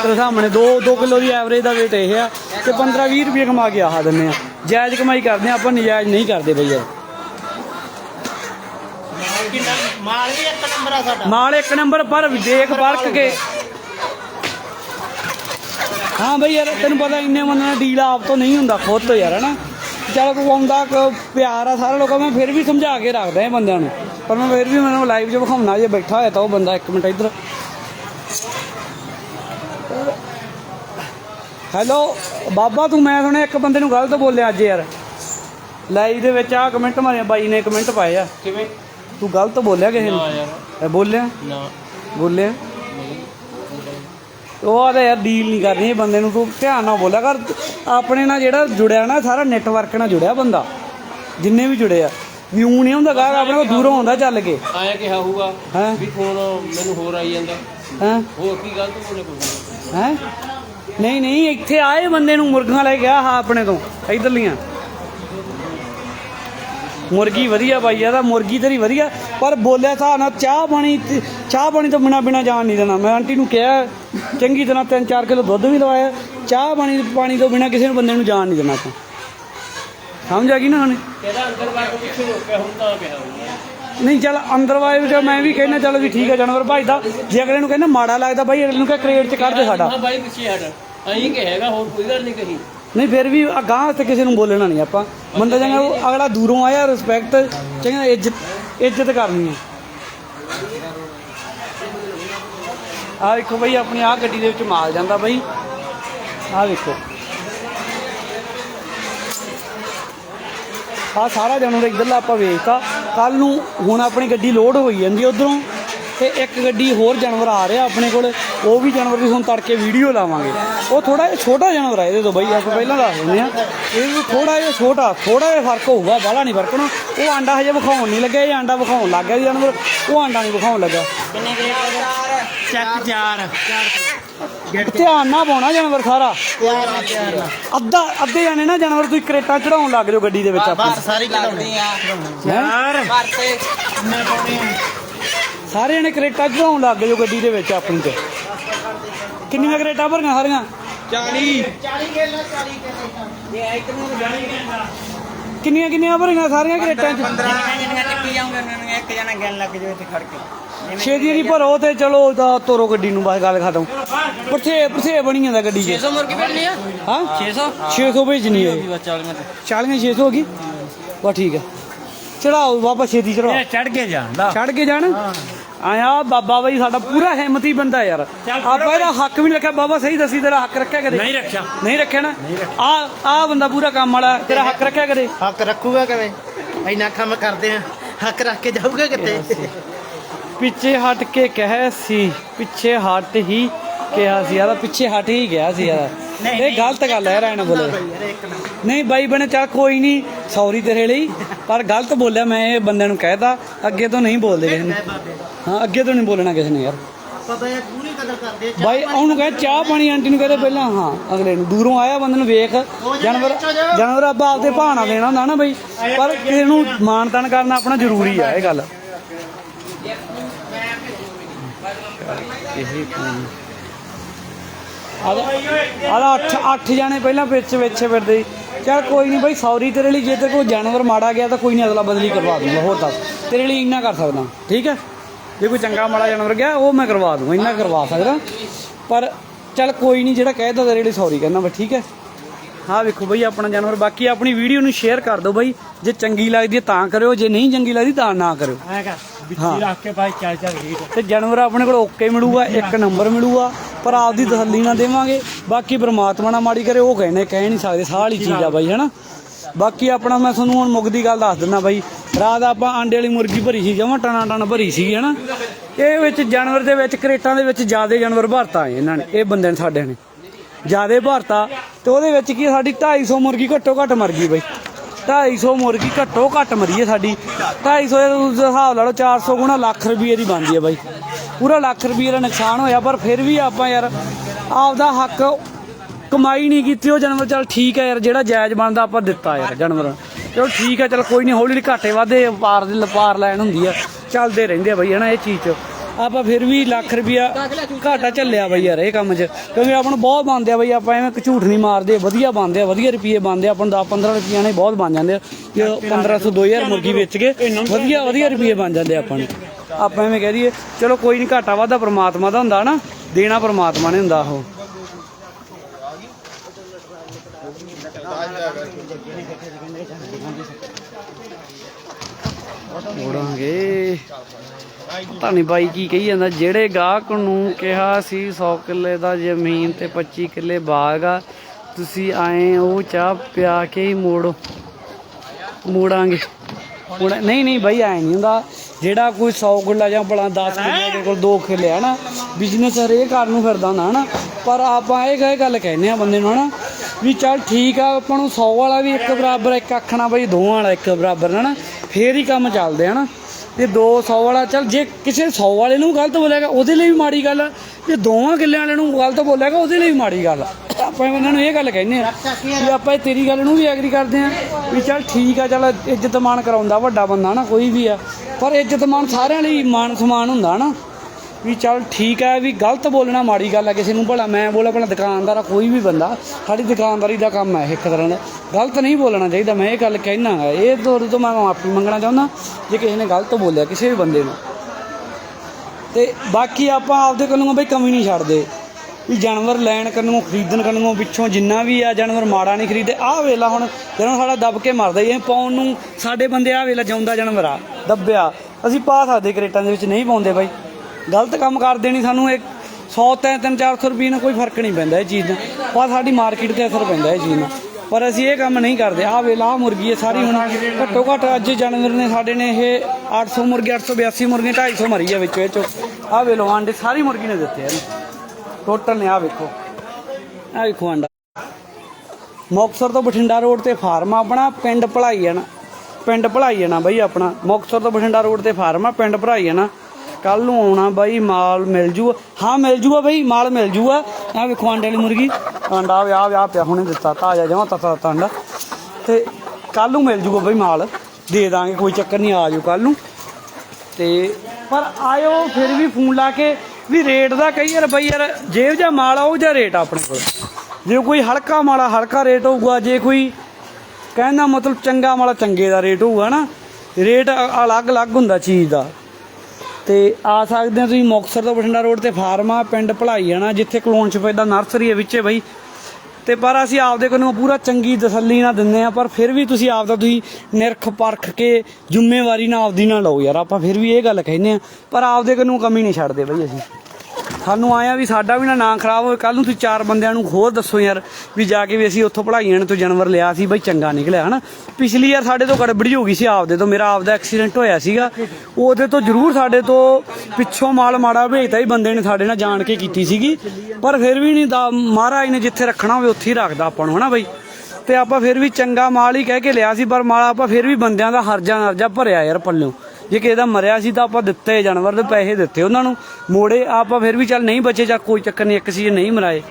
Speaker 3: ਤੇਰੇ ਸਾਹਮਣੇ 2 2 ਕਿਲੋ ਦੀ ਐਵਰੇਜ ਦਾ weight ਇਹ ਆ ਤੇ 15 20 ਰੁਪਏ ਕਮਾ ਕੇ ਆਹ ਦਿੰਨੇ ਆ। ਜਾਇਜ਼ ਕਮਾਈ ਕਰਦੇ ਆ ਆਪਾਂ ਨਜਾਇਜ਼ ਨਹੀਂ ਕਰਦੇ ਬਈ ਯਾਰ।
Speaker 1: ਮਾਲ ਵੀ ਇੱਕ ਨੰਬਰ ਆ ਸਾਡਾ।
Speaker 3: ਮਾਲ ਇੱਕ ਨੰਬਰ ਪਰ ਦੇਖ ਪਰਖ ਕੇ। ਹਾਂ ਬਈ ਯਾਰ ਤੈਨੂੰ ਪਤਾ ਇੰਨੇ ਬੰਦੇ ਨਾਲ ਡੀਲ ਆਪ ਤੋਂ ਨਹੀਂ ਹੁੰਦਾ ਖੁਦ ਤੋਂ ਯਾਰ ਹਨਾ? ਚੱਲ ਕੋਈ ਆਉਂਦਾ ਕ- ਪਿਆਰ ਆ ਸਾਰੇ ਲੋਕਾਂ ਮੈਂ ਫਿਰ ਵੀ ਸਮਝਾ ਕੇ ਰੱਖਦਾ ਇਹ ਬੰਦਿਆਂ ਨੂੰ। ਪਰ ਮੈਂ ਫਿਰ ਵੀ ਮੈਨੂੰ ਲਾਈਵ 'ਚ ਵਿਖਾਉਣਾ ਜੇ ਬੈਠਾ ਹੋਇਆ ਤਾਂ ਉਹ ਬੰਦਾ ਇੱਕ ਮਿੰਟ ਇੱਧਰ। ਹੈਲੋ ਬਾਬਾ ਤੂੰ ਮੈਂ ਸੁਣਿਆ ਇੱਕ ਬੰਦੇ ਨੂੰ ਗਲਤ ਬੋਲਿਆ ਅੱਜ ਯਾਰ। ਲਾਈਵ ਦੇ ਵਿੱਚ ਆ ਕਮੈਂਟ ਮਾਰਿਆ ਬਾਈ ਨੇ ਕਮੈਂਟ ਪਾਏ ਆ
Speaker 2: ਕਿਵੇਂ?
Speaker 3: ਤੂੰ ਗਲਤ ਬੋਲਿਆ ਕਿਸੇ ਨੂੰ?
Speaker 2: ਯਾਰ।
Speaker 3: ਇਹ ਬੋਲਿਆ?
Speaker 2: ਨਾ।
Speaker 3: ਬੋਲਿਆ? ਉਹ ਆਦਾ ਯਾਰ ਡੀਲ ਨਹੀਂ ਕਰਨੀ ਇਹ ਬੰਦੇ ਨੂੰ ਤੂੰ ਧਿਆਨ ਨਾਲ ਬੋਲਿਆ ਕਰ। ਆਪਣੇ ਨਾਲ ਜਿਹੜਾ ਜੁੜਿਆ ਨਾ ਸਾਰਾ ਨੈਟਵਰਕ ਨਾਲ ਜੁੜਿਆ ਬੰਦਾ। ਜਿੰਨੇ ਵੀ ਜੁੜੇ ਆ। ਵੀ ਊਂ ਨਹੀਂ ਹੁੰਦਾ ਗਾਹਕ ਆਪਣੇ ਕੋਲ ਦੂਰੋਂ ਆਉਂਦਾ ਚੱਲ ਕੇ।
Speaker 2: ਆਇਆ ਕਿਹਾ ਹੋਊਗਾ
Speaker 3: ਹੈ?
Speaker 2: ਵੀ ਫੋਨ ਮੈਨੂੰ ਹੋਰ ਆਈ ਜਾਂਦਾ।
Speaker 3: ਹੈ?
Speaker 2: ਹੋਰ ਕੀ ਗੱਲ ਤੂੰ ਬੋਲੇ ਕੋਈ?
Speaker 3: ਹੈ? ਨਹੀਂ ਨਹੀਂ ਇੱਥੇ ਆਏ ਬੰਦੇ ਨੂੰ ਮੁਰਗੀਆਂ ਲੈ ਗਿਆ ਹਾਂ ਆਪਣੇ ਤੋਂ ਇਧਰਲੀਆਂ। ਮੁਰਗੀ ਵਧੀਆ ਆ ਤਾਂ ਮੁਰਗੀ ਤੇਰੀ ਵਧੀਆ ਪਰ ਬੋਲਿਆ ਹਿਸਾਬ ਨਾਲ ਚਾਹ ਪਾਣੀ ਤੇ- ਚਾਹ ਪਾਣੀ ਤੋਂ ਬਿਨਾ ਬਿਨਾ ਜਾਣ ਨਹੀਂ ਦੇਣਾ। ਮੈਂ ਆਂਟੀ ਨੂੰ ਕਿਹਾ ਚੰਗੀ ਤਰ੍ਹਾਂ 3-4 ਕਿਲੋ ਦੁੱਧ ਵੀ ਲਵਾਇਆ ਚਾਹ ਪਾਣੀ ਪਾਣੀ ਤੋਂ ਬਿਨਾ ਕਿਸੇ ਨੂੰ ਬੰਦੇ ਨੂੰ ਜਾਣ ਨਹੀਂ ਦੇਣਾ ਆਪਾਂ। ਸਮਝ ਆ ਗਈ ਨਾ ਹੁਣ?
Speaker 2: ਕਹਿੰਦਾ ਅੰਦਰ ਬਾਹਰ ਤੋਂ ਪਿੱਛੇ ਰੋਕਿਆ ਹੁਣ ਤਾਂ ਕਿਹਾ ਹੋਊਗਾ।
Speaker 3: ਨਹੀਂ ਚੱਲ ਅੰਦਰ ਵਾਏ ਵੀ ਮੈਂ ਵੀ ਕਹਿੰਦਾ ਚੱਲ ਵੀ ਠੀਕ ਹੈ ਜਾਨਵਰ ਭਜਦਾ ਜੇ ਅਗਲੇ ਨੂੰ ਕਹਿੰਦਾ ਮਾੜਾ ਲੱਗਦਾ ਬਾਈ ਅਗਲੇ ਨੂੰ ਕਹ ਕ੍ਰੇਡ ਚ ਕੱਢ ਦੇ ਸਾਡਾ।
Speaker 2: ਹਾਂ ਬਾਈ ਪਿੱਛੇ ਹਟ। ਅਹੀਂ ਕਹੇਗਾ ਹੋਰ ਕੋਈ ਗੱਲ ਨਹੀਂ ਕਹੀ।
Speaker 3: ਨਹੀਂ ਫਿਰ ਵੀ ਅਗਾਂਹ ਤੇ ਕਿਸੇ ਨੂੰ ਬੋਲਣਾ ਨਹੀਂ ਆਪਾਂ। ਬੰਦਾ ਚੰਗਾ ਉਹ ਅਗਲਾ ਦੂਰੋਂ ਆਇਆ ਰਿਸਪੈਕਟ ਚੰਗਾ ਇੱਜ਼ਤ ਇੱਜ਼ਤ ਕਰਨੀ ਹੈ। ਆ ਵੇਖੋ ਬਈ ਆਪਣੀ ਆ ਗੱਡੀ ਦੇ ਵਿੱਚ ਮਾਲ ਜਾਂਦਾ ਬਈ। ਆ ਵੇਖੋ। ਆ ਸਾਰਾ ਜਾਨਵਰ ਇੱਧਰਲਾ ਆਪਾਂ ਵੇਚਤਾ ਕੱਲ ਨੂੰ ਹੁਣ ਆਪਣੀ ਗੱਡੀ ਲੋਡ ਹੋਈ ਜਾਂਦੀ ਉਧਰੋਂ। ਤੇ ਇੱਕ ਗੱਡੀ ਹੋਰ ਜਾਨਵਰ ਆ ਰਿਹਾ ਆਪਣੇ ਕੋਲ ਉਹ ਵੀ ਜਾਨਵਰ ਦੀ ਹੁਣ ਤੜਕੇ ਵੀਡੀਓ ਲਾਵਾਂਗੇ। ਉਹ ਥੋੜਾ ਜਿਹਾ ਛੋਟਾ ਜਾਨਵਰ ਆ ਇਹਦੇ ਤੋਂ ਬਈ ਆਪਾਂ ਪਹਿਲਾਂ ਦੱਸ ਦਿੰਦੇ ਆ ਇਹ ਥੋੜਾ ਜਿਹਾ ਛੋਟਾ ਥੋੜਾ ਜਿਹਾ ਫ਼ਰਕ ਹੋਊਗਾ ਬਾਹਲਾ ਨਹੀਂ ਫ਼ਰਕ ਹੋਣਾ। ਉਹ ਆਂਡਾ ਹਜੇ ਵਿਖਾਉਣ ਨਹੀਂ ਲੱਗਿਆ ਇਹ ਆਂਡਾ ਵਿਖਾਉਣ ਲੱਗ ਗਿਆ ਜਾਨਵਰ ਉਹ ਆਂਡਾ ਨਹੀਂ ਵਿਖਾਉਣ ਲੱਗਾ।
Speaker 1: ਕਿੰਨੇ ਦੇ ਚੱਕ ਚਾਰ
Speaker 3: ਧਿਆਨ ਨਾਲ ਪਾਉਣਾ ਜਾਨਵਰ ਸਾਰਾ। ਅੱਧਾ ਅੱਧੇ ਜਾਣੇ ਨਾ ਜਾਨਵਰ ਤੁਸੀਂ ਕਰੇਟਾਂ ਚੜਾਉਣ ਲੱਗ ਜਾਓ ਗੱਡੀ ਦੇ ਵਿੱਚ
Speaker 1: ਬਾਹਰ
Speaker 3: ਆਪਣੀ
Speaker 1: ਸਾਰੀ ਚੜਾਉਣੀ ਆ
Speaker 3: ਹੈਂ?
Speaker 1: ਕਿੰਨਾ ਪਾਉਣੇ ਆ
Speaker 3: ਸਾਰੇ ਜਣੇ ਕਰੇਟਾਂ ਚੜਾਉਣ ਲੱਗ ਜਾਓ ਗੱਡੀ ਦੇ ਵਿੱਚ ਆਪਣੀ ਤੇ? ਕਿੰਨੀਆਂ ਕਰੇਟਾਂ ਭਰੀਆਂ ਸਾਰੀਆਂ?
Speaker 1: 40 ਕਿਲੋ 40 ਕਿਲੋ
Speaker 3: ਕਿੰਨੀਆਂ ਕਿੰਨੀਆਂ ਭਰੀਆਂ ਸਾਰੀਆਂ ਕਰੇਟਾਂ 'ਚ?
Speaker 6: ਜਿੰਨੀਆਂ ਜਿੰਨੀਆਂ ਚੱਕੀ ਜਾਉਂਗੇ ਉਹਨਾਂ ਨੂੰ ਇੱਕ ਜਣਾ ਗਿਣ ਲੱਗ ਜਾਵੇ ਤੇ ਖੜ ਕੇ।
Speaker 3: ਛੇਤੀ ਦੀ ਭਰੋ ਤੇ ਚਲੋ ਦਾ ਤੋਰੋ ਗੱਡੀ ਨੂੰ ਬਸ ਗੱਲ ਖਤਮ। ਪਰਥੇ ਪਰਥੇ ਬਣੀ ਜਾਂਦਾ ਗੱਡੀ 'ਚ।
Speaker 6: 600 ਮੁਰਗੀ ਭੇਜਣੀ ਆ?
Speaker 3: ਹਾਂ?
Speaker 6: 600
Speaker 3: 600 ਭੇਜਣੀ ਹੈ
Speaker 6: ਬਸ 40 ਮਿੰਟ
Speaker 3: 40 600 ਹੋ ਗਈ? ਬਸ ਠੀਕ ਹੈ ਚੜਾਓ ਬਾਬਾ ਛੇਤੀ ਚੜਾਓ।
Speaker 5: ਇਹ ਚੜ ਕੇ ਜਾਂਦਾ
Speaker 3: ਛੱਡ ਕੇ ਜਾਣ? ਆਇਆ ਬਾਬਾ ਬਈ ਸਾਡਾ ਪੂਰਾ ਹਿੰਮਤੀ ਬੰਦਾ ਯਾਰ। ਆਪਾਂ ਇਹਦਾ ਹੱਕ ਵੀ ਨਹੀਂ ਰੱਖਿਆ ਬਾਬਾ ਸਹੀ ਦੱਸੀ ਤੇਰਾ ਹੱਕ ਰੱਖਿਆ ਕਦੇ?
Speaker 5: ਨਹੀਂ ਰੱਖਿਆ।
Speaker 3: ਨਹੀਂ ਰੱਖਿਆ ਨਾ? ਆ ਆ ਬੰਦਾ ਪੂਰਾ ਕੰਮ ਵਾਲਾ ਤੇਰਾ ਹੱਕ ਰੱਖਿਆ ਕਦੇ?
Speaker 1: ਹੱਕ ਰੱਖੂਗਾ ਕਿਵੇਂ ਇੰਨਾ ਕੰਮ ਕਰਦੇ ਆ ਹੱਕ ਰੱਖ ਕੇ ਜਾਊਗਾ ਕਿੱਥੇ
Speaker 3: ਪਿੱਛੇ ਹਟ ਕੇ ਕਹਿ ਸੀ ਪਿੱਛੇ ਹਟ ਹੀ ਕਿਹਾ ਸੀ ਯਾਰ ਪਿੱਛੇ ਹਟ ਹੀ ਗਿਆ ਸੀ ਯਾਰ। ਇਹ ਗਲਤ ਗੱਲ ਹੈ ਰਹਿਣਾ ਬੋਲੇ। ਨਹੀਂ ਬਾਈ ਬਣੇ ਚੱਲ ਕੋਈ ਨਹੀਂ ਸੌਰੀ ਤੇਰੇ ਲਈ ਪਰ ਗਲਤ ਬੋਲਿਆ ਮੈਂ ਇਹ ਬੰਦੇ ਨੂੰ ਕਹਿਤਾ ਅੱਗੇ ਤੋਂ ਨਹੀਂ ਬੋਲਦੇ ਕਿਸੇ ਨੂੰ। ਹਾਂ ਅੱਗੇ ਤੋਂ ਨਹੀਂ ਬੋਲਣਾ ਕਿਸੇ ਨੇ ਯਾਰ।
Speaker 1: ਪਤਾ ਹੈ ਪੂਰੀ ਕਦਰ ਕਰਦੇ ਆ
Speaker 3: ਬਾਈ ਉਹਨੂੰ ਕਹੇ ਚਾਹ ਪਾਣੀ ਆਂਟੀ ਨੂੰ ਕਹਦੇ ਪਹਿਲਾਂ ਹਾਂ ਅਗਲੇ ਨੂੰ। ਦੂਰੋਂ ਆਇਆ ਬੰਦੇ ਨੂੰ ਵੇਖ ਜਾਨਵਰ ਜਾਨਵਰ ਆਪਾਂ ਆਪਦੇ ਭਾਣਾ ਦੇਣਾ ਹੁੰਦਾ ਨਾ ਬਈ। ਪਰ ਕਿਸੇ ਨੂੰ ਮਾਣ ਤਾਣ ਕਰਨਾ ਆਪਣਾ ਜ਼ਰੂਰੀ ਆ ਇਹ ਗੱਲ। ਇਹੀ ਆਦਾ ਅੱਠ ਅੱਠ ਜਾਣੇ ਪਹਿਲਾਂ ਵਿੱਚ ਵਿੱਚ ਫਿਰਦੇ ਸੀ। ਚੱਲ ਕੋਈ ਨਹੀਂ ਬਾਈ, ਸੌਰੀ ਤੇਰੇ ਲਈ, ਜੇ ਤੇ ਕੋਈ ਜਾਨਵਰ ਮਾੜਾ ਗਿਆ ਤਾਂ ਕੋਈ ਨਹੀਂ ਅਦਲਾ ਬਦਲੀ ਕਰਵਾ ਦੂੰਗਾ, ਹੋਰ ਦੱਸ। ਤੇਰੇ ਲਈ ਇੰਨਾ ਕਰ ਸਕਦਾ, ਠੀਕ ਹੈ? ਜੇ ਕੋਈ ਚੰਗਾ ਮਾੜਾ ਜਾਨਵਰ ਗਿਆ, ਉਹ ਮੈਂ ਕਰਵਾ ਦੂੰਗਾ, ਇੰਨਾ ਕਰਵਾ ਸਕਦਾ। ਪਰ ਚੱਲ ਕੋਈ ਨਹੀਂ, ਜਿਹੜਾ ਕਹਿਦਾ ਤੇਰੇ ਲਈ ਸੌਰੀ ਕਹਿੰਦਾ ਬਸ ਠੀਕ ਹੈ? ਹਾਂ ਵੇਖੋ ਬਈ ਆਪਣਾ ਜਾਨਵਰ। ਬਾਕੀ ਆਪਣੀ ਵੀਡੀਓ ਨੂੰ ਸ਼ੇਅਰ ਕਰ ਦਿਓ ਬਾਈ। ਜੇ ਚੰਗੀ ਲੱਗਦੀ ਹੈ ਤਾਂ ਕਰਿਓ ਜੇ ਨਹੀਂ ਚੰਗੀ ਲੱਗਦੀ ਤਾਂ ਨਾ ਕਰਿਓ।
Speaker 5: ਐ ਕਰ ਵਿੱਚ ਰੱਖ ਕੇ ਭਾਈ ਚੱਲ ਚੱਲ ਰੀਟ
Speaker 3: ਤੇ ਜਾਨਵਰ ਆਪਣੇ ਕੋਲ ਓਕੇ ਮਿਲੂਗਾ ਇੱਕ ਨੰਬਰ ਮਿਲੂਗਾ ਪਰ ਆਪਦੀ ਤਸੱਲੀ ਨਾਲ ਦੇਵਾਂਗੇ। ਬਾਕੀ ਪ੍ਰਮਾਤਮਾ ਨਾਲ ਮਾੜੀ ਕਰੇ ਉਹ ਕਹਿੰਦੇ ਕਹਿ ਨਹੀਂ ਸਕਦੇ ਸਾਹ ਵਾਲੀ ਚੀਜ਼ ਆ ਬਾਈ ਹੈਨਾ? ਬਾਕੀ ਆਪਣਾ ਮੈਂ ਤੁਹਾਨੂੰ ਹੁਣ ਦੀ ਗੱਲ ਦੱਸ ਦਿੰਦਾ ਬਾਈ ਰਾਤ ਆਪਾਂ ਆਂਡੇ ਵਾਲੀ ਮੁਰਗੀ ਭਰੀ ਸੀ ਜਮਾਂ ਟਣਾ ਟਣ ਭਰੀ ਸੀ ਹੈਨਾ? ਇਹ ਵਿੱਚ ਜਾਨਵਰ ਦੇ ਵਿੱਚ ਕਰੇਟਾਂ ਦੇ ਵਿੱਚ ਜਿਆਦੇ ਜਾਨਵਰ ਭਰਤਾ ਇਹਨਾਂ ਨੇ ਇਹ ਬੰਦੇ ਨੇ ਸਾਡੇ ਨੇ। ਜਿਆਦੇ ਭਰਤਾ ਤੇ ਉਹਦੇ ਵਿੱਚ ਕੀ ਹੈ, ਸਾਡੀ 250 ਮੁਰਗੀ ਘੱਟੋ ਘੱਟ ਮਰ ਗਈ ਬਾਈ। 250 ਮੁਰਗੀ ਘੱਟੋ ਘੱਟ ਮਰੀ ਹੈ ਸਾਡੀ। 250 ਦੇ ਤੁਸੀਂ ਹਿਸਾਬ ਲਾ ਲਓ 400 ਗੁਣਾ ਲੱਖ ਰੁਪਏ ਦੀ ਬਣਦੀ ਹੈ ਬਾਈ। ਪੂਰਾ ਲੱਖ ਰੁਪਏ ਦਾ ਨੁਕਸਾਨ ਹੋਇਆ ਪਰ ਫਿਰ ਵੀ ਆਪਾਂ ਯਾਰ ਆਪਦਾ ਹੱਕ ਕਮਾਈ ਨਹੀਂ ਕੀਤੀ ਉਹ ਜਾਨਵਰ ਚੱਲ ਠੀਕ ਹੈ ਯਾਰ ਜਿਹੜਾ ਜਾਇਜ਼ ਬਣਦਾ ਆਪਾਂ ਦਿੱਤਾ ਯਾਰ ਜਾਨਵਰ। ਚਲੋ ਠੀਕ ਹੈ ਚਲ ਕੋਈ ਨਹੀਂ ਹੌਲੀ ਹੌਲੀ ਘਾਟੇ ਵਾਧੇ ਪਾਰ ਦੇ ਲਪਾਰ ਲੈਣ ਹੁੰਦੀ ਆ ਚੱਲਦੇ ਰਹਿੰਦੇ ਆ ਬਈ ਹਨਾ ਇਹ ਚੀਜ਼ 'ਚ। ਆਪਾਂ ਫਿਰ ਵੀ ਲੱਖ ਰੁਪਿਆ ਘਾਟਾ ਚੱਲਿਆ ਬਈ ਯਾਰ ਇਹ ਕੰਮ 'ਚ। ਕਿਉਂਕਿ ਆਪਾਂ ਨੂੰ ਬਹੁਤ ਬਣਦੇ ਆ ਬਈ ਆਪਾਂ ਐਵੇਂ ਝੂਠ ਨਹੀਂ ਮਾਰਦੇ ਵਧੀਆ ਬਣਦੇ ਆ ਵਧੀਆ ਰੁਪਏ ਬਣਦੇ ਆ। ਆਪਾਂ ਨੂੰ 10 15 ਰੁਪਈਆਂ ਨੇ ਬਹੁਤ ਬਣ ਜਾਂਦੇ ਆ। ਕਿ 1500 2000 ਮੁਰਗੀ ਵੇਚ ਕੇ ਵਧੀਆ ਵਧੀਆ ਰੁਪਏ ਬਣ ਜਾਂਦੇ ਆਪਾਂ ਨੂੰ। ਆਪਾਂ ਐਵੇਂ ਕਹਿ ਦਈਏ ਚਲੋ ਕੋਈ ਨਹੀਂ ਘਾਟਾ ਵਾਧਾ ਪ੍ਰਮਾਤਮਾ ਦਾ ਹੁੰਦਾ ਨਾ ਦੇਣਾ ਪ੍ਰਮਾਤਮਾ ਨੇ ਹੁੰਦਾ ਉਹ। ਮੋੜਾਂਗੇ। ਪਤਾ ਨਹੀਂ ਬਾਈ ਕੀ ਕਹੀ ਜਾਂਦਾ, ਜਿਹੜੇ ਗਾਹਕ ਨੂੰ ਕਿਹਾ ਸੀ 100 ਕਿੱਲੇ ਦਾ ਜ਼ਮੀਨ ਤੇ 25 ਕਿੱਲੇ ਬਾਗ ਆ, ਤੁਸੀਂ ਆਏ ਉਹ ਚਾਹ ਪਿਆ ਕੇ ਹੀ ਮੋੜੋ, ਮੋੜਾਂਗੇ। ਮੋੜਾ ਨਹੀਂ ਨਹੀਂ ਬਾਈ, ਐ ਨਹੀਂ ਹੁੰਦਾ, ਜਿਹੜਾ ਕੋਈ 100 ਕਿੱਲਾ ਜਾਂ ਬੜਾ 10 ਕਿੱਲੇ ਦੇ ਕੋਲ 2 ਕਿੱਲੇ ਆ ਬਿਜ਼ਨਸ ਹਰੇਕ ਘਰ ਨੂੰ ਫਿਰਦਾ ਹੁੰਦਾ ਹਨਾ, ਪਰ ਆਪਾਂ ਇਹ ਗਏ ਗੱਲ ਕਹਿੰਦੇ ਆ ਬੰਦੇ ਨੂੰ ਹਨਾ, ਵੀ ਚੱਲ ਠੀਕ ਆ, ਆਪਾਂ ਨੂੰ 100 ਵਾਲਾ ਵੀ ਇੱਕ ਬਰਾਬਰ, ਇੱਕ ਅੱਖਣਾ ਬਈ ਦੋਵਾਂ ਵਾਲਾ ਇੱਕ ਬਰਾਬਰ ਹਨਾ, ਫੇਰ ਹੀ ਕੰਮ ਚੱਲਦੇ ਹਨਾ। ਤੇ 200 ਵਾਲਾ, ਚੱਲ ਜੇ ਕਿਸੇ 100 ਵਾਲੇ ਨੂੰ ਗਲਤ ਬੋਲੇਗਾ ਉਹਦੇ ਲਈ ਵੀ ਮਾੜੀ ਗੱਲ ਆ। ਜੇ ਦੋਵਾਂ ਕਿੱਲਿਆਂ ਵਾਲੇ ਨੂੰ ਗਲਤ ਬੋਲੇਗਾ ਉਹਦੇ ਲਈ ਵੀ ਮਾੜੀ ਗੱਲ ਆ। ਆਪਾਂ ਉਹਨਾਂ ਨੂੰ ਇਹ ਗੱਲ ਕਹਿੰਦੇ ਆ ਵੀ ਆਪਾਂ ਇਹ ਤੇਰੀ ਗੱਲ ਨੂੰ ਵੀ ਐਗਰੀ ਕਰਦੇ ਆ ਵੀ ਚੱਲ ਠੀਕ ਆ, ਚੱਲ ਇੱਜ਼ਤ ਮਾਨ ਕਰਾਉਂਦਾ ਵੱਡਾ ਬੰਦਾ ਨਾ, ਕੋਈ ਵੀ ਆ। ਪਰ ਇੱਜ਼ਤ ਮਾਨ ਸਾਰਿਆਂ ਲਈ ਮਾਣ ਸਮਾਨ ਹੁੰਦਾ ਨਾ। ਵੀ ਚੱਲ ਠੀਕ ਹੈ ਵੀ ਗਲਤ ਬੋਲਣਾ ਮਾੜੀ ਗੱਲ ਹੈ, ਕਿਸੇ ਨੂੰ ਭਲਾ, ਮੈਂ ਬੋਲਾਂ ਭਲਾ ਦੁਕਾਨਦਾਰ ਆ, ਕੋਈ ਵੀ ਬੰਦਾ, ਸਾਡੀ ਦੁਕਾਨਦਾਰੀ ਦਾ ਕੰਮ ਹੈ ਇੱਕ ਤਰ੍ਹਾਂ ਦਾ। ਗਲਤ ਨਹੀਂ ਬੋਲਣਾ ਚਾਹੀਦਾ, ਮੈਂ ਇਹ ਗੱਲ ਕਹਿਣਾ ਗਾ ਇਹ ਤੋਂ ਤੋਂ ਮੈਂ ਮਾਫੀ ਮੰਗਣਾ ਚਾਹੁੰਦਾ, ਜੇ ਕਿਸੇ ਨੇ ਗਲਤ ਬੋਲਿਆ ਕਿਸੇ ਵੀ ਬੰਦੇ ਨੂੰ। ਤੇ ਬਾਕੀ ਆਪਾਂ ਆਪਦੇ ਕੋਲੋਂ ਬਈ ਕਮੀ ਨਹੀਂ ਛੱਡਦੇ। ਵੀ ਜਾਨਵਰ ਲੈਣ ਕੰਨੋਂ ਖਰੀਦਣ ਕਰਨ ਨੂੰ ਪਿੱਛੋਂ ਜਿੰਨਾ ਵੀ ਆ ਜਾਨਵਰ ਮਾੜਾ ਨਹੀਂ ਖਰੀਦੇ ਆਹ ਵੇਲਾ ਹੁਣ ਜਦੋਂ ਸਾਡਾ ਦੱਬ ਕੇ ਮਰਦਾ ਇਹ ਪਾਉਣ ਨੂੰ ਸਾਡੇ ਬੰਦੇ ਆਹ ਵੇਲਾ ਜਾਉਂਦਾ ਜਾਨਵਰ ਆ, ਦੱਬਿਆ। ਅਸੀਂ ਪਾ ਸਕਦੇ ਕਰੇਟਾਂ ਦੇ ਵਿੱਚ, ਨਹੀਂ ਪਾਉਂਦੇ ਬਾਈ। ਗਲਤ ਕੰਮ ਕਰਦੇ ਨਹੀਂ ਸਾਨੂੰ ਇੱਕ 100 ਤਿੰਨ ਤਿੰਨ 400 ਰੁਪਏ ਨਾਲ ਕੋਈ ਫ਼ਰਕ ਨਹੀਂ ਪੈਂਦਾ ਇਹ ਚੀਜ਼ ਦਾ। ਪਰ ਸਾਡੀ ਮਾਰਕੀਟ ਤੇ ਅਸਰ ਪੈਂਦਾ ਇਹ ਚੀਜ਼ ਨਾਲ ਪਰ ਅਸੀਂ ਇਹ ਕੰਮ ਨਹੀਂ ਕਰਦੇ। ਆ ਵੇਲਾ, ਆਹ ਮੁਰਗੀ ਹੈ ਸਾਰੀ ਹੁਣ। ਘੱਟੋ ਘੱਟ ਅੱਜ ਜਾਨਵਰ ਨੇ ਸਾਡੇ ਨੇ ਇਹ 800 ਮੁਰਗੇ 882 ਮੁਰਗੇ 250 ਮਰੀ ਆ ਵਿੱਚੋਂ, ਇਹ ਚੋਂ। ਆਹ ਵੇਲੋ, ਆਂਡੇ ਸਾਰੀ ਮੁਰਗੀ ਨੇ ਦਿੱਤੇ ਆ। ਟੋਟਲ ਨੇ ਆ ਵੇਖੋ। ਆ ਵੇਖੋ ਆਂਡਾ। ਮੁਕਤਸਰ ਤੋਂ ਬਠਿੰਡਾ ਰੋਡ ਤੇ ਫਾਰਮ ਆ ਆਪਣਾ, ਪਿੰਡ ਭਲਾਈ ਜਾਣਾ ਪਿੰਡ ਭਲਾਈ ਜਾਣਾ ਬਾਈ ਆਪਣਾ। ਮੁਕਤਸਰ ਤੋਂ ਬਠਿੰਡਾ ਰੋਡ ਤੇ ਫਾਰਮ ਆ, ਪਿੰਡ ਭਲਾਈ ਜਾਣਾ ਕੱਲ ਨੂੰ ਆਉਣਾ ਬਾਈ, ਮਾਲ ਮਿਲ ਜੂਗਾ। ਹਾਂ, ਮਿਲ ਜੂਗਾ ਬਾਈ, ਮਾਲ ਮਿਲ ਜੂਗਾ। ਆ ਵੇਖੋ ਆਂਡੇ ਵਾਲੀ ਮੁਰਗੀ। ਆਂਡਾ ਵਿਆਹ ਵਿਆਹ ਪਿਆ, ਹੁਣੇ ਦਿੱਤਾ, ਤਾਜ਼ਾ ਜਮਾ ਤਤਾ ਤਤਾ ਤੇ ਕੱਲ ਨੂੰ ਮਿਲ ਜੂਗਾ ਬਾਈ ਮਾਲ। ਦੇ ਦਾਂਗੇ, ਕੋਈ ਚੱਕਰ ਨਹੀਂ, ਆ ਜਾਓ ਕੱਲ ਨੂੰ। ਤੇ ਪਰ ਆਇਓ, ਫਿਰ ਵੀ ਫੋਨ ਲਾ ਕੇ ਵੀ ਰੇਟ ਦਾ ਕਈ ਯਾਰ ਬਾਈ ਯਾਰ, ਜੇਬ ਜਾਂ ਮਾਲ ਆ, ਉਹ ਜਾਂ ਰੇਟ ਆਪਣੇ ਕੋਲ। ਜੇ ਕੋਈ ਹਲਕਾ ਮਾਲਾ ਹਲਕਾ ਰੇਟ ਹੋਊਗਾ। ਜੇ ਕੋਈ ਕਹਿੰਦਾ ਮਤਲਬ ਚੰਗਾ ਵਾਲਾ ਚੰਗੇ ਦਾ ਰੇਟ ਹੋਊਗਾ ਨਾ ਰੇਟ ਅਲੱਗ-ਅਲੱਗ ਹੁੰਦਾ ਚੀਜ਼ ਦਾ। ਤੇ ਆ ਸਕਦੇ ਹੋ ਤੁਸੀਂ ਮੁਕਤਸਰ ਤੋਂ ਬਠਿੰਡਾ ਰੋਡ ਤੇ ਫਾਰਮ ਆ, ਪਿੰਡ ਭਲਾਈ ਆਣਾ, ਜਿੱਥੇ ਕਲੋਨ ਚ ਪੈਦਾ ਨਰਸਰੀ ਹੈ ਵਿੱਚੇ ਬਈ। ਤੇ ਪਰ ਅਸੀਂ ਆਪਦੇ ਕੋਲੋਂ ਪੂਰਾ ਚੰਗੀ ਤਸੱਲੀ ਨਾਲ ਦਿੰਦੇ ਆ ਪਰ ਫਿਰ ਵੀ ਤੁਸੀਂ ਆਪਦਾ ਤੁਸੀਂ ਨਿਰਖ ਪਰਖ ਕੇ ਜ਼ਿੰਮੇਵਾਰੀ ਨਾਲ ਆਪਦੀ ਨਾਲ ਲਓ ਯਾਰ, ਆਪਾਂ ਫਿਰ ਵੀ ਇਹ ਗੱਲ ਕਹਿੰਦੇ ਆ ਪਰ ਆਪਦੇ ਕੋਲੋਂ ਕਮੀ ਨਹੀਂ ਛੱਡਦੇ ਬਈ ਅਸੀਂ। ਸਾਨੂੰ ਆਇਆ ਵੀ ਸਾਡਾ ਵੀ ਨਾ ਨਾਂ ਖਰਾਬ ਹੋਵੇ ਕੱਲ ਨੂੰ ਤੁਸੀਂ ਚਾਰ ਬੰਦਿਆਂ ਨੂੰ ਹੋਰ ਦੱਸੋ ਯਾਰ ਵੀ ਜਾ ਕੇ ਵੀ ਅਸੀਂ ਉੱਥੋਂ ਪੜਾਈਆਂ ਤੋਂ ਜਾਨਵਰ ਲਿਆ ਸੀ, ਬਈ ਚੰਗਾ ਨਿਕਲਿਆ, ਹਨਾ? ਪਿਛਲੀ ਯਾਰ ਸਾਡੇ ਤੋਂ ਗੜਬੜੀ ਹੋ ਗਈ ਸੀ ਆਪਦੇ ਤੋਂ, ਮੇਰਾ ਆਪਦਾ ਐਕਸੀਡੈਂਟ ਹੋਇਆ ਸੀਗਾ। ਉਹਦੇ ਤੋਂ ਜ਼ਰੂਰ ਸਾਡੇ ਤੋਂ ਪਿੱਛੋਂ ਮਾਲ ਮਾੜਾ ਭੇਜਤਾ ਹੀ ਬੰਦੇ ਨੇ ਸਾਡੇ ਨਾਲ ਜਾਣ ਕੇ ਕੀਤੀ ਸੀਗੀ। ਪਰ ਫਿਰ ਵੀ ਨਹੀਂ ਦਾ ਮਹਾਰਾਜ ਨੇ ਜਿੱਥੇ ਰੱਖਣਾ ਹੋਵੇ ਉੱਥੇ ਹੀ ਰੱਖਦਾ ਆਪਾਂ ਨੂੰ, ਹਨਾ ਬਈ? ਤੇ ਆਪਾਂ ਫਿਰ ਵੀ ਚੰਗਾ ਮਾਲ ਹੀ ਕਹਿ ਕੇ ਲਿਆ ਸੀ, ਪਰ ਮਾਲ ਆਪਾਂ ਫਿਰ ਵੀ ਬੰਦਿਆਂ ਦਾ ਹਰਜਾ ਨਰਜਾ ਭਰਿਆ ਯਾਰ ਪੱਲਿਓ ਜੇ ਕਿਸੇ ਦਾ ਮਰਿਆ ਸੀ ਤਾਂ ਆਪਾਂ ਦਿੱਤੇ ਜਾਨਵਰ ਦੇ ਪੈਸੇ ਦਿੱਤੇ ਉਹਨਾਂ ਨੂੰ। ਮੋੜੇ ਆਪਾਂ ਫਿਰ ਵੀ ਚੱਲ ਨਹੀਂ ਬਚੇ ਜਾਂ ਕੋਈ ਚੱਕਰ ਨਹੀਂ, ਇੱਕ ਸੀ ਨਹੀਂ ਮਰਾਏ।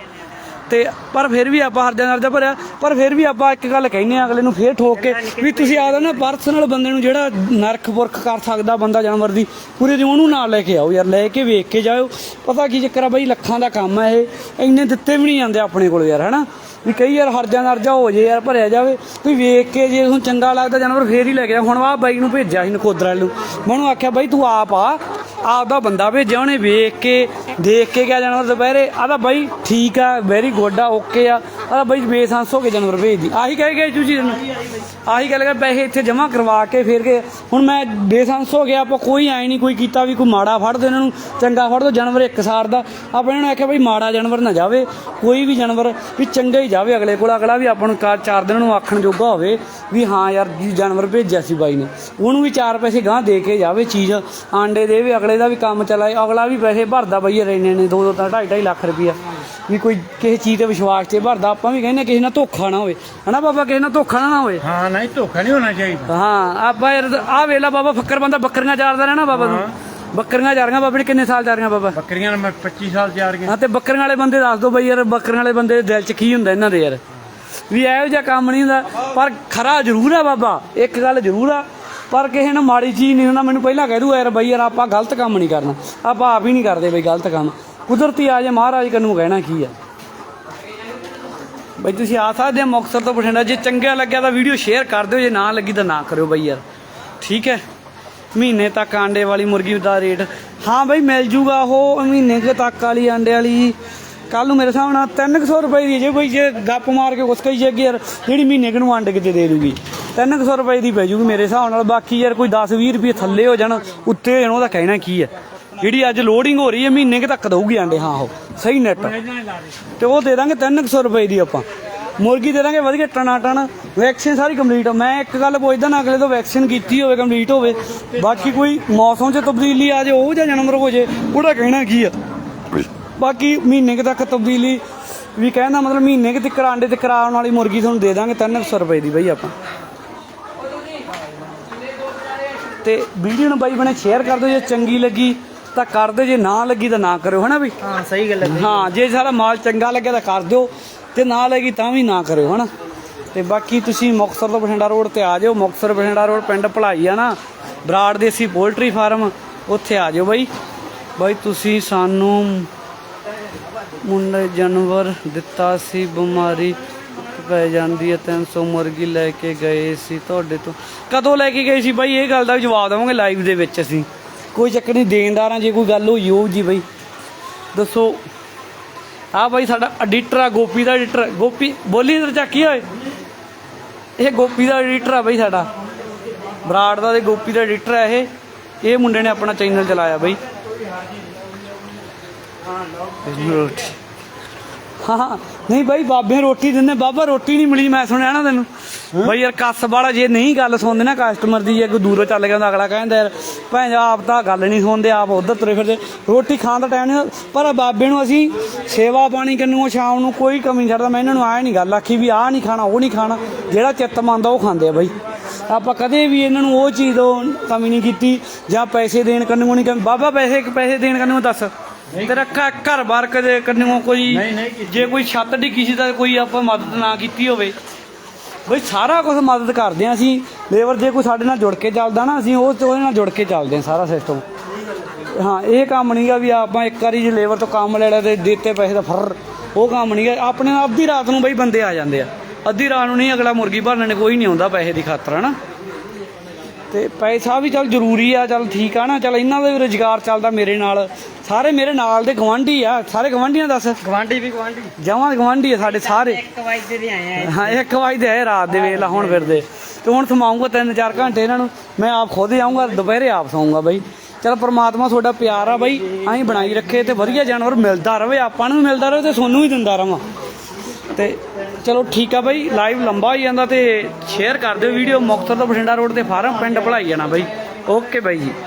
Speaker 3: ਤੇ ਪਰ ਫਿਰ ਵੀ ਆਪਾਂ ਹਰਦਿਆਂ ਨਰਜਾ ਭਰਿਆ। ਪਰ ਫਿਰ ਵੀ ਆਪਾਂ ਇੱਕ ਗੱਲ ਕਹਿੰਨੇ ਆ ਅਗਲੇ ਨੂੰ ਫੇਰ ਠੋਕ ਕੇ ਵੀ ਤੁਸੀਂ ਆਦਾ ਨਾ ਪਰਸਨਲ ਬੰਦੇ ਨੂੰ ਜਿਹੜਾ ਨਰਖ ਪੁਰਖ ਕਰ ਸਕਦਾ ਬੰਦਾ ਜਾਨਵਰ ਦੀ, ਪੂਰੇ ਦੀ ਉਹਨੂੰ ਨਾਲ ਲੈ ਕੇ ਆਓ ਯਾਰ, ਲੈ ਕੇ ਵੇਖ ਕੇ ਜਾਓ ਪਤਾ ਕੀ ਚੱਕਰ ਆ ਬਈ, ਲੱਖਾਂ ਦਾ ਕੰਮ ਆ ਇਹ। ਇੰਨੇ ਦਿੱਤੇ ਵੀ ਨਹੀਂ ਜਾਂਦੇ ਆਪਣੇ ਕੋਲ ਯਾਰ, ਹਨਾ? ਵੀ ਕਈ ਯਾਰ ਹਰਜਾ ਨਰਜਾ ਹੋ ਜੇ ਯਾਰ ਭਰਿਆ ਜਾਵੇ ਤੁਸੀਂ ਵੇਖ ਕੇ ਜੇ ਤੁਹਾਨੂੰ ਚੰਗਾ ਲੱਗਦਾ ਜਾਨਵਰ ਫੇਰ ਹੀ ਲੈ ਕੇ ਜਾ ਹੁਣ ਆਹ ਬਾਈ ਨੂੰ ਭੇਜਿਆ ਸੀ ਨਕੋਦਰਾ ਨੂੰ। ਮੈਂ ਉਹਨੂੰ ਆਖਿਆ, ਬਾਈ ਤੂੰ ਆਪ ਆ ਆਪ ਦਾ ਬੰਦਾ ਭੇਜਿਆ ਉਹਨੇ ਵੇਖ ਕੇ, ਦੇਖ ਕੇ ਗਿਆ ਜਾਨਵਰ ਦੁਪਹਿਰੇ। ਆਦਾ ਬਾਈ ਠੀਕ ਆ ਵੈਰੀ ਗੁੱਡ ਆ ਓਕੇ ਆ। ਆਦਾ ਬਾਈ ਬੇਸਾਂਸ ਹੋ ਕੇ ਜਾਨਵਰ ਭੇਜਦੀ ਆਹੀ ਕਹਿ ਗਏ ਚੂਜੀ ਨੂੰ। ਆਹੀ ਗੱਲ ਕਰ ਪੈਸੇ ਇੱਥੇ ਜਮ੍ਹਾਂ ਕਰਵਾ ਕੇ ਫੇਰ ਕੇ ਹੁਣ ਮੈਂ ਬੇਸਾਂਸ ਹੋ ਗਿਆ, ਆਪਾਂ ਕੋਈ ਐ ਨਹੀਂ ਕੋਈ ਕੀਤਾ ਵੀ ਕੋਈ ਮਾੜਾ ਫੜ ਦੋ ਇਹਨਾਂ ਨੂੰ, ਚੰਗਾ ਫੜ ਦੋ, ਜਾਨਵਰ ਇੱਕ ਸਾਰ ਦਾ। ਆਪਾਂ ਇਹਨਾਂ ਨੂੰ ਆਖਿਆ ਬਈ ਮਾੜਾ ਜਾਨਵਰ ਨਾ ਜਾਵੇ, ਕੋਈ ਵੀ ਜਾਨਵਰ ਵੀ ਚੰਗਾ ਹੀ ਜਾਵੇ ਅਗਲੇ ਕੋਲ, ਅਗਲਾ ਵੀ ਆਪਾਂ ਨੂੰ ਕਾ- ਚਾਰ ਦਿਨ ਨੂੰ ਆਖਣ ਜੋਗਾ ਹੋਵੇ ਵੀ ਹਾਂ ਯਾਰ ਜੀ ਜਾਨਵਰ ਭੇਜਿਆ ਸੀ ਬਾਈ ਨੇ। ਉਹਨੂੰ ਵੀ ਚਾਰ ਪੈਸੇ ਗਾਂ ਦੇ ਕੇ ਜਾਵੇ ਚੀਜ਼, ਆਂਡੇ ਦੇ ਵੀ, ਅਗਲੇ ਦਾ ਵੀ ਕੰਮ ਚਲਾਏ, ਅਗਲਾ ਵੀ ਪੈਸੇ ਭਰਦਾ ਬਈ ਯਾਰ ਨੇ ਦੋ ਦੋ ਤਾਂ ਢਾਈ ਢਾਈ ਲੱਖ ਰੁਪਈਆ। ਵੀ ਕੋਈ ਕਿਸੇ ਚੀਜ਼ ਤੇ ਵਿਸ਼ਵਾਸ ਤੇ ਭਰਦਾ ਆਪਾਂ ਵੀ ਕਹਿੰਦੇ ਕਿਸੇ ਨਾਲ ਧੋਖਾ ਨਾ ਹੋਵੇ। ਹਨਾ ਬਾਬਾ? ਕਿਸੇ ਨਾਲ ਧੋਖਾ ਨਾ ਹੋਵੇ।
Speaker 5: ਹਾਂ ਨਹੀਂ ਧੋਖਾ ਨਹੀਂ ਹੋਣਾ ਚਾਹੀਦਾ।
Speaker 3: ਹਾਂ ਆਪਾਂ ਯਾਰ ਆ ਵੇਲਾ ਬਾਬਾ ਫੱਕਰ ਬੰਦਾ ਬੱਕਰੀਆਂ ਚਾਰਦਾ ਰਹਿਣਾ ਬਾਬਾ ਤੂੰ। ਬੱਕਰੀਆਂ ਚਾਰੀਆਂ ਬਾਬੇ ਨੇ ਕਿੰਨੇ ਸਾਲ ਚਾਰੀਆਂ ਬਾਬਾ?
Speaker 5: ਬੱਕਰੀਆਂ ਨੂੰ ਮੈਂ 25 ਸਾਲ ਚਾਰ ਗਿਆ
Speaker 3: ਹਾਂ ਤੇ ਬੱਕਰੀਆਂ ਵਾਲੇ ਬੰਦੇ ਦੱਸ ਦੋ ਬਈ ਯਾਰ ਬੱਕਰੀਆਂ ਵਾਲੇ ਬੰਦੇ ਦੇ ਦਿਲ 'ਚ ਕੀ ਹੁੰਦਾ ਇਹਨਾਂ ਦੇ ਯਾਰ? ਵੀ ਇਹੋ ਜਿਹਾ ਕੰਮ ਨਹੀਂ ਹੁੰਦਾ। ਪਰ ਖਰਾ ਜ਼ਰੂਰ ਆ ਬਾਬਾ ਇੱਕ ਗੱਲ ਜ਼ਰੂਰ ਆ। ਪਰ ਕਿਸੇ ਨੂੰ ਮਾੜੀ ਚੀਜ਼ ਨਹੀਂ ਹੁੰਦਾ ਮੈਨੂੰ ਪਹਿਲਾਂ ਕਹਿ ਦੂ ਯਾਰ ਬਈ ਯਾਰ ਆਪਾਂ ਗਲਤ ਕੰਮ ਨਹੀਂ ਕਰਨਾ। ਆਪਾਂ ਆਪ ਹੀ ਨਹੀਂ ਕਰਦੇ ਬਈ ਗਲਤ ਕੰਮ। ਕੁਦਰਤੀ ਆ ਜੇ ਮਹਾਰਾਜ ਕੰਨੂ ਕਹਿਣਾ ਕੀ ਆ? ਬਈ ਤੁਸੀਂ ਆ ਸਕਦੇ ਹੋ ਮੁਕਤਸਰ ਤੋਂ ਬਠਿੰਡਾ। ਜੇ ਚੰਗਾ ਲੱਗਿਆ ਤਾਂ ਵੀਡੀਓ ਸ਼ੇਅਰ ਕਰ ਦਿਓ, ਜੇ ਨਾ ਲੱਗੀ ਤਾਂ ਨਾ ਕਰਿਓ ਬਈ ਯਾਰ। ਠੀਕ ਹੈ? ਮਹੀਨੇ ਤੱਕ ਆਂਡੇ ਵਾਲੀ ਮੁਰਗੀ ਦਾ ਰੇਟ। ਹਾਂ ਬਈ, ਮਿਲ ਜੂਗਾ ਉਹ ਮਹੀਨੇ ਕੁ ਤੱਕ ਵਾਲੀ ਆਂਡੇ ਵਾਲੀ। ਕੱਲ ਨੂੰ ਮੇਰੇ ਹਿਸਾਬ ਨਾਲ 300 ਰੁਪਏ ਦੀ ਜੇ ਕੋਈ ਜੇ ਗੱਪ ਮਾਰ ਕੇ ਕੁਛ ਕਹੀ ਜਾਗੇ ਯਾਰ, ਜਿਹੜੀ ਮਹੀਨੇ ਕੁ ਨੂੰ ਆਂਡੇ ਕਿਤੇ ਦੇ ਦੂਗੀ। 300 ਰੁਪਏ ਦੀ ਪੈ ਜੂਗੀ ਮੇਰੇ ਹਿਸਾਬ ਨਾਲ। ਬਾਕੀ ਯਾਰ ਕੋਈ 10 20 ਰੁਪਏ ਥੱਲੇ ਹੋ ਜਾਣ, ਉੱਤੇ ਹੋ ਜਾਣ, ਉਹਦਾ ਕਹਿਣਾ ਕੀ ਹੈ? ਜਿਹੜੀ ਅੱਜ ਲੋਡਿੰਗ ਹੋ ਰਹੀ ਹੈ, ਮਹੀਨੇ ਕੁ ਤੱਕ ਦਊਗੀ ਆਂਡੇ, ਹਾਂ, ਉਹ, ਸਹੀ ਨੈਟ ਤੇ ਉਹ ਦੇ ਦਾਂਗੇ 300 ਰੁਪਏ ਦੀ ਆਪਾਂ। ਮੁਰਗੀ ਦੇ ਦਾਂਗੇ ਵਧੀਆ ਟਣਾ ਟਣ ਵੈਕਸੀਨ ਸਾਰੀ ਕੰਪਲੀਟ ਮੈਂ ਇੱਕ ਗੱਲ ਪੁੱਛਦਾ ਨਾ, ਅਗਲੇ ਤੋਂ ਵੈਕਸੀਨ ਕੀਤੀ ਹੋਵੇ ਕੰਪਲੀਟ ਹੋਵੇ, ਬਾਕੀ ਕੋਈ ਮੌਸਮ 'ਚ ਤਬਦੀਲੀ ਆ ਜੇ, ਉਹ ਜਾਂ ਜਾਨਵਰ ਹੋ ਜੇ, ਉਹਦਾ ਕਹਿਣਾ ਕੀ ਆ? ਬਾਕੀ ਮਹੀਨੇ ਕੁ ਤੱਕ ਤਬਦੀਲੀ, ਵੀ ਕਹਿੰਦਾ ਮਤਲਬ ਮਹੀਨੇ ਕੁ ਤੱਕ ਆਂਡੇ ਤੇ ਕਰਾਉਣ ਵਾਲੀ ਮੁਰਗੀ ਤੁਹਾਨੂੰ ਦੇ ਦਾਂਗੇ 300 ਰੁਪਏ ਦੀ ਬਈ ਆਪਾਂ। ਤੇ ਵੀਡੀਓ ਨੂੰ ਬਾਈ ਬਣੇ ਸ਼ੇਅਰ ਕਰ ਦਿਓ, ਜੇ ਚੰਗੀ ਲੱਗੀ ਤਾਂ ਕਰ ਦਿਓ ਜੇ ਨਾ ਲੱਗੀ ਤਾਂ ਨਾ ਕਰਿਓ ਹਨਾ ਬਈ
Speaker 1: ਹਾਂ ਸਹੀ ਗੱਲ ਹੈ।
Speaker 3: ਹਾਂ ਜੇ ਸਾਡਾ ਮਾਲ ਚੰਗਾ ਲੱਗਿਆ ਤਾਂ ਕਰ ਦਿਓ ਤੇ ਨਾ ਲੱਗੀ ਤਾਂ ਵੀ ਨਾ ਕਰਿਓ ਹਨਾ? ਤੇ ਬਾਕੀ ਤੁਸੀਂ ਮੁਕਤਸਰ ਤੋਂ ਬਠਿੰਡਾ ਰੋਡ ਤੇ ਆ ਜਾਓ ਮੁਕਤਸਰ ਬਠਿੰਡਾ ਰੋਡ ਪਿੰਡ ਭਲਾਈ ਆ ਨਾ ਬਰਾੜ ਦੇਸੀ ਪੋਲਟਰੀ ਫਾਰਮ ਉੱਥੇ ਆ ਜਾਓ ਬਾਈ। ਬਾਈ ਤੁਸੀਂ ਸਾਨੂੰ ਮੁੰਡੇ ਜਾਨਵਰ ਦਿੱਤਾ ਸੀ ਬਿਮਾਰੀ ਪੈ ਜਾਂਦੀ ਹੈ 300 ਮੁਰਗੀ ਲੈ ਕੇ ਗਏ ਸੀ ਤੁਹਾਡੇ ਤੋਂ। ਕਦੋਂ ਲੈ ਕੇ ਗਏ ਸੀ ਬਾਈ? ਇਹ ਗੱਲ ਦਾ ਵੀ ਜਵਾਬ ਦੇਵਾਂਗੇ ਲਾਈਵ ਦੇ ਵਿੱਚ ਅਸੀਂ। ਕੋਈ ਚੱਕਰ ਨਹੀਂ ਦੇਣਦਾਰਾਂ ਜੇ ਕੋਈ ਗੱਲ ਹੋਈ ਹੋਊ ਜੀ ਬਾਈ। ਦੱਸੋ। ਆ ਬਾਈ ਸਾਡਾ ਐਡੀਟਰ ਆ ਗੋਪੀ ਦਾ ਐਡੀਟਰ। ਗੋਪੀ ਬੋਲੀ ਇਧਰ ਚੱਕੀ ਓਏ। ਇਹ ਗੋਪੀ ਦਾ ਐਡੀਟਰ ਆ ਬਾਈ ਸਾਡਾ। ਬਰਾੜ ਦਾ ਤੇ ਗੋਪੀ ਦਾ ਐਡੀਟਰ ਆ ਇਹ। ਇਹ ਮੁੰਡੇ ਨੇ ਆਪਣਾ ਚੈਨਲ ਚਲਾਇਆ ਬਾਈ। ਹਾਂ ਹਾਂ ਨਹੀਂ ਬਾਈ ਬਾਬੇ ਰੋਟੀ ਦਿੰਦੇ ਬਾਬਾ ਰੋਟੀ ਨਹੀਂ ਮਿਲੀ ਮੈਂ ਸੁਣਿਆ ਨਾ ਤੈਨੂੰ। ਬਾਈ ਯਾਰ ਕੱਸ ਵਾਲਾ ਜੇ ਨਹੀਂ ਗੱਲ ਸੁਣਦੇ ਨਾ ਕਸਟਮਰ ਦੀ ਜੇ ਕੋਈ ਦੂਰੋਂ ਚੱਲ ਗਿਆ ਤਾਂ ਅਗਲਾ ਕਹਿੰਦਾ ਯਾਰ ਭੈਣ ਆਪ ਤਾਂ ਗੱਲ ਨਹੀਂ ਸੁਣਦੇ ਆਪ ਉਧਰ ਤੁਰੇ ਫਿਰਦੇ। ਰੋਟੀ ਖਾਣ ਦਾ ਟਾਈਮ ਨਹੀਂ ਪਰ ਬਾਬੇ ਨੂੰ ਅਸੀਂ ਸੇਵਾ ਪਾਣੀ ਕਰਨੂੰ ਸ਼ਾਮ ਨੂੰ ਕੋਈ ਕਮੀ ਨਹੀਂ ਛੱਡਦਾ। ਮੈਂ ਇਹਨਾਂ ਨੂੰ ਆਇਆ ਨਹੀਂ ਗੱਲ ਆਖੀ ਵੀ ਆਹ ਨਹੀਂ ਖਾਣਾ ਉਹ ਨਹੀਂ ਖਾਣਾ ਜਿਹੜਾ ਚਿੱਤ ਮੰਨਦਾ ਉਹ ਖਾਂਦੇ ਆ ਬਾਈ। ਆਪਾਂ ਕਦੇ ਵੀ ਇਹਨਾਂ ਨੂੰ ਉਹ ਚੀਜ਼ ਤੋਂ ਕਮੀ ਨਹੀਂ ਕੀਤੀ ਜਾਂ ਪੈਸੇ ਦੇਣ ਕੰਨੂ ਨਹੀਂ ਕਮੀ। ਬਾਬਾ ਪੈਸੇ ਪੈਸੇ ਦੇਣ ਕੰਨੂ ਦੱਸ। ਤੇਰਾ ਘ- ਘਰ ਬਾਰ ਕਦੇ ਕੰਨੂ ਕੋਈ?
Speaker 5: ਨਹੀਂ, ਨਹੀਂ ਕੀਤੀ।
Speaker 3: ਜੇ ਕੋਈ ਛੱਤ ਦੀ ਕਿਸੇ ਦਾ ਕੋਈ ਆਪਾਂ ਮਦਦ ਨਾ ਕੀਤੀ ਹੋਵੇ। ਬਈ ਸਾਰਾ ਕੁਝ ਮਦਦ ਕਰਦੇ ਆ ਅਸੀਂ। ਲੇਬਰ ਜੇ ਕੋਈ ਸਾਡੇ ਨਾਲ ਜੁੜ ਕੇ ਚੱਲਦਾ ਨਾ ਅਸੀਂ ਉਹ ਉਹਦੇ ਨਾਲ ਜੁੜ ਕੇ ਚੱਲਦੇ ਆ ਸਾਰਾ ਸਿਸਟਮ ਹਾਂ ਇਹ ਕੰਮ ਨਹੀਂਗਾ ਵੀ ਆਪਾਂ ਇੱਕ ਵਾਰੀ ਜੇ ਲੇਬਰ ਤੋਂ ਕੰਮ ਲੈ ਲਿਆ ਤੇ ਦਿੱਤੇ ਪੈਸੇ ਦਾ ਫਰ ਉਹ ਕੰਮ ਨਹੀਂਗਾ ਆਪਣੇ ਆਪ ਦੀ ਰਾਤ ਨੂੰ ਬਈ ਬੰਦੇ ਆ ਜਾਂਦੇ ਆ। ਅੱਧੀ ਰਾਤ ਨੂੰ ਨਹੀਂ ਅਗਲਾ ਮੁਰਗੀ ਭਰਨੇ ਨੇ ਕੋਈ ਨਹੀਂ ਆਉਂਦਾ ਪੈਸੇ ਦੀ ਖਾਤਰ ਹਨਾ? ਤੇ ਪੈਸਾ ਵੀ ਚੱਲ ਜ਼ਰੂਰੀ ਆ ਚੱਲ ਠੀਕ ਆ ਨਾ ਚੱਲ ਇਹਨਾਂ ਦਾ ਵੀ ਰੁਜ਼ਗਾਰ ਚੱਲਦਾ ਮੇਰੇ ਨਾਲ। ਸਾਰੇ ਮੇਰੇ ਨਾਲ ਦੇ ਗਵਾਂਢੀ ਆ ਸਾਰੇ ਗਵਾਂਢੀਆਂ ਦੱਸ?
Speaker 6: ਗਵਾਂਢੀ ਵੀ ਗਵਾਂਢੀ
Speaker 3: ਜਮਾਂ ਗਵਾਂਢੀ ਆ ਸਾਡੇ ਸਾਰੇ।
Speaker 6: ਇੱਕ ਵਜੇ ਦੇ ਆਏ ਆ।
Speaker 3: ਹਾਂ ਇੱਕ ਵਜੇ ਆਏ ਰਾਤ ਦੇ ਵੇਲੇ ਹੁਣ ਫਿਰਦੇ। ਤੇ ਹੁਣ ਸਮਾਉਂਗਾ ਤਿੰਨ ਚਾਰ ਘੰਟੇ ਇਹਨਾਂ ਨੂੰ ਮੈਂ ਆਪ ਖੁਦ ਆਉਂਗਾ ਦੁਪਹਿਰੇ ਆਪ ਸੌਂਗਾ ਬਾਈ। ਚਲ ਪ੍ਰਮਾਤਮਾ ਤੁਹਾਡਾ ਪਿਆਰ ਆ ਬਾਈ ਐਂ ਬਣਾਈ ਰੱਖੇ ਤੇ ਵਧੀਆ ਜਾਨਵਰ ਮਿਲਦਾ ਰਵੇ ਆਪਾਂ ਨੂੰ ਵੀ ਮਿਲਦਾ ਰਵੇ ਤੇ ਤੁਹਾਨੂੰ ਵੀ ਦਿੰਦਾ ਰਵਾਂ। ਤੇ ਚਲੋ ਠੀਕ ਆ ਬਾਈ ਲਾਈਵ ਲੰਬਾ ਹੋ ਜਾਂਦਾ ਤੇ ਸ਼ੇਅਰ ਕਰ ਦਿਓ ਵੀਡੀਓ ਮੁਕਤਸਰ ਤੋਂ ਬਠਿੰਡਾ ਰੋਡ ਤੇ ਫਾਰਮ ਪਿੰਡ ਭਲਾਈ ਜਾਣਾ ਬਾਈ। ਓਕੇ ਬਾਈ ਜੀ।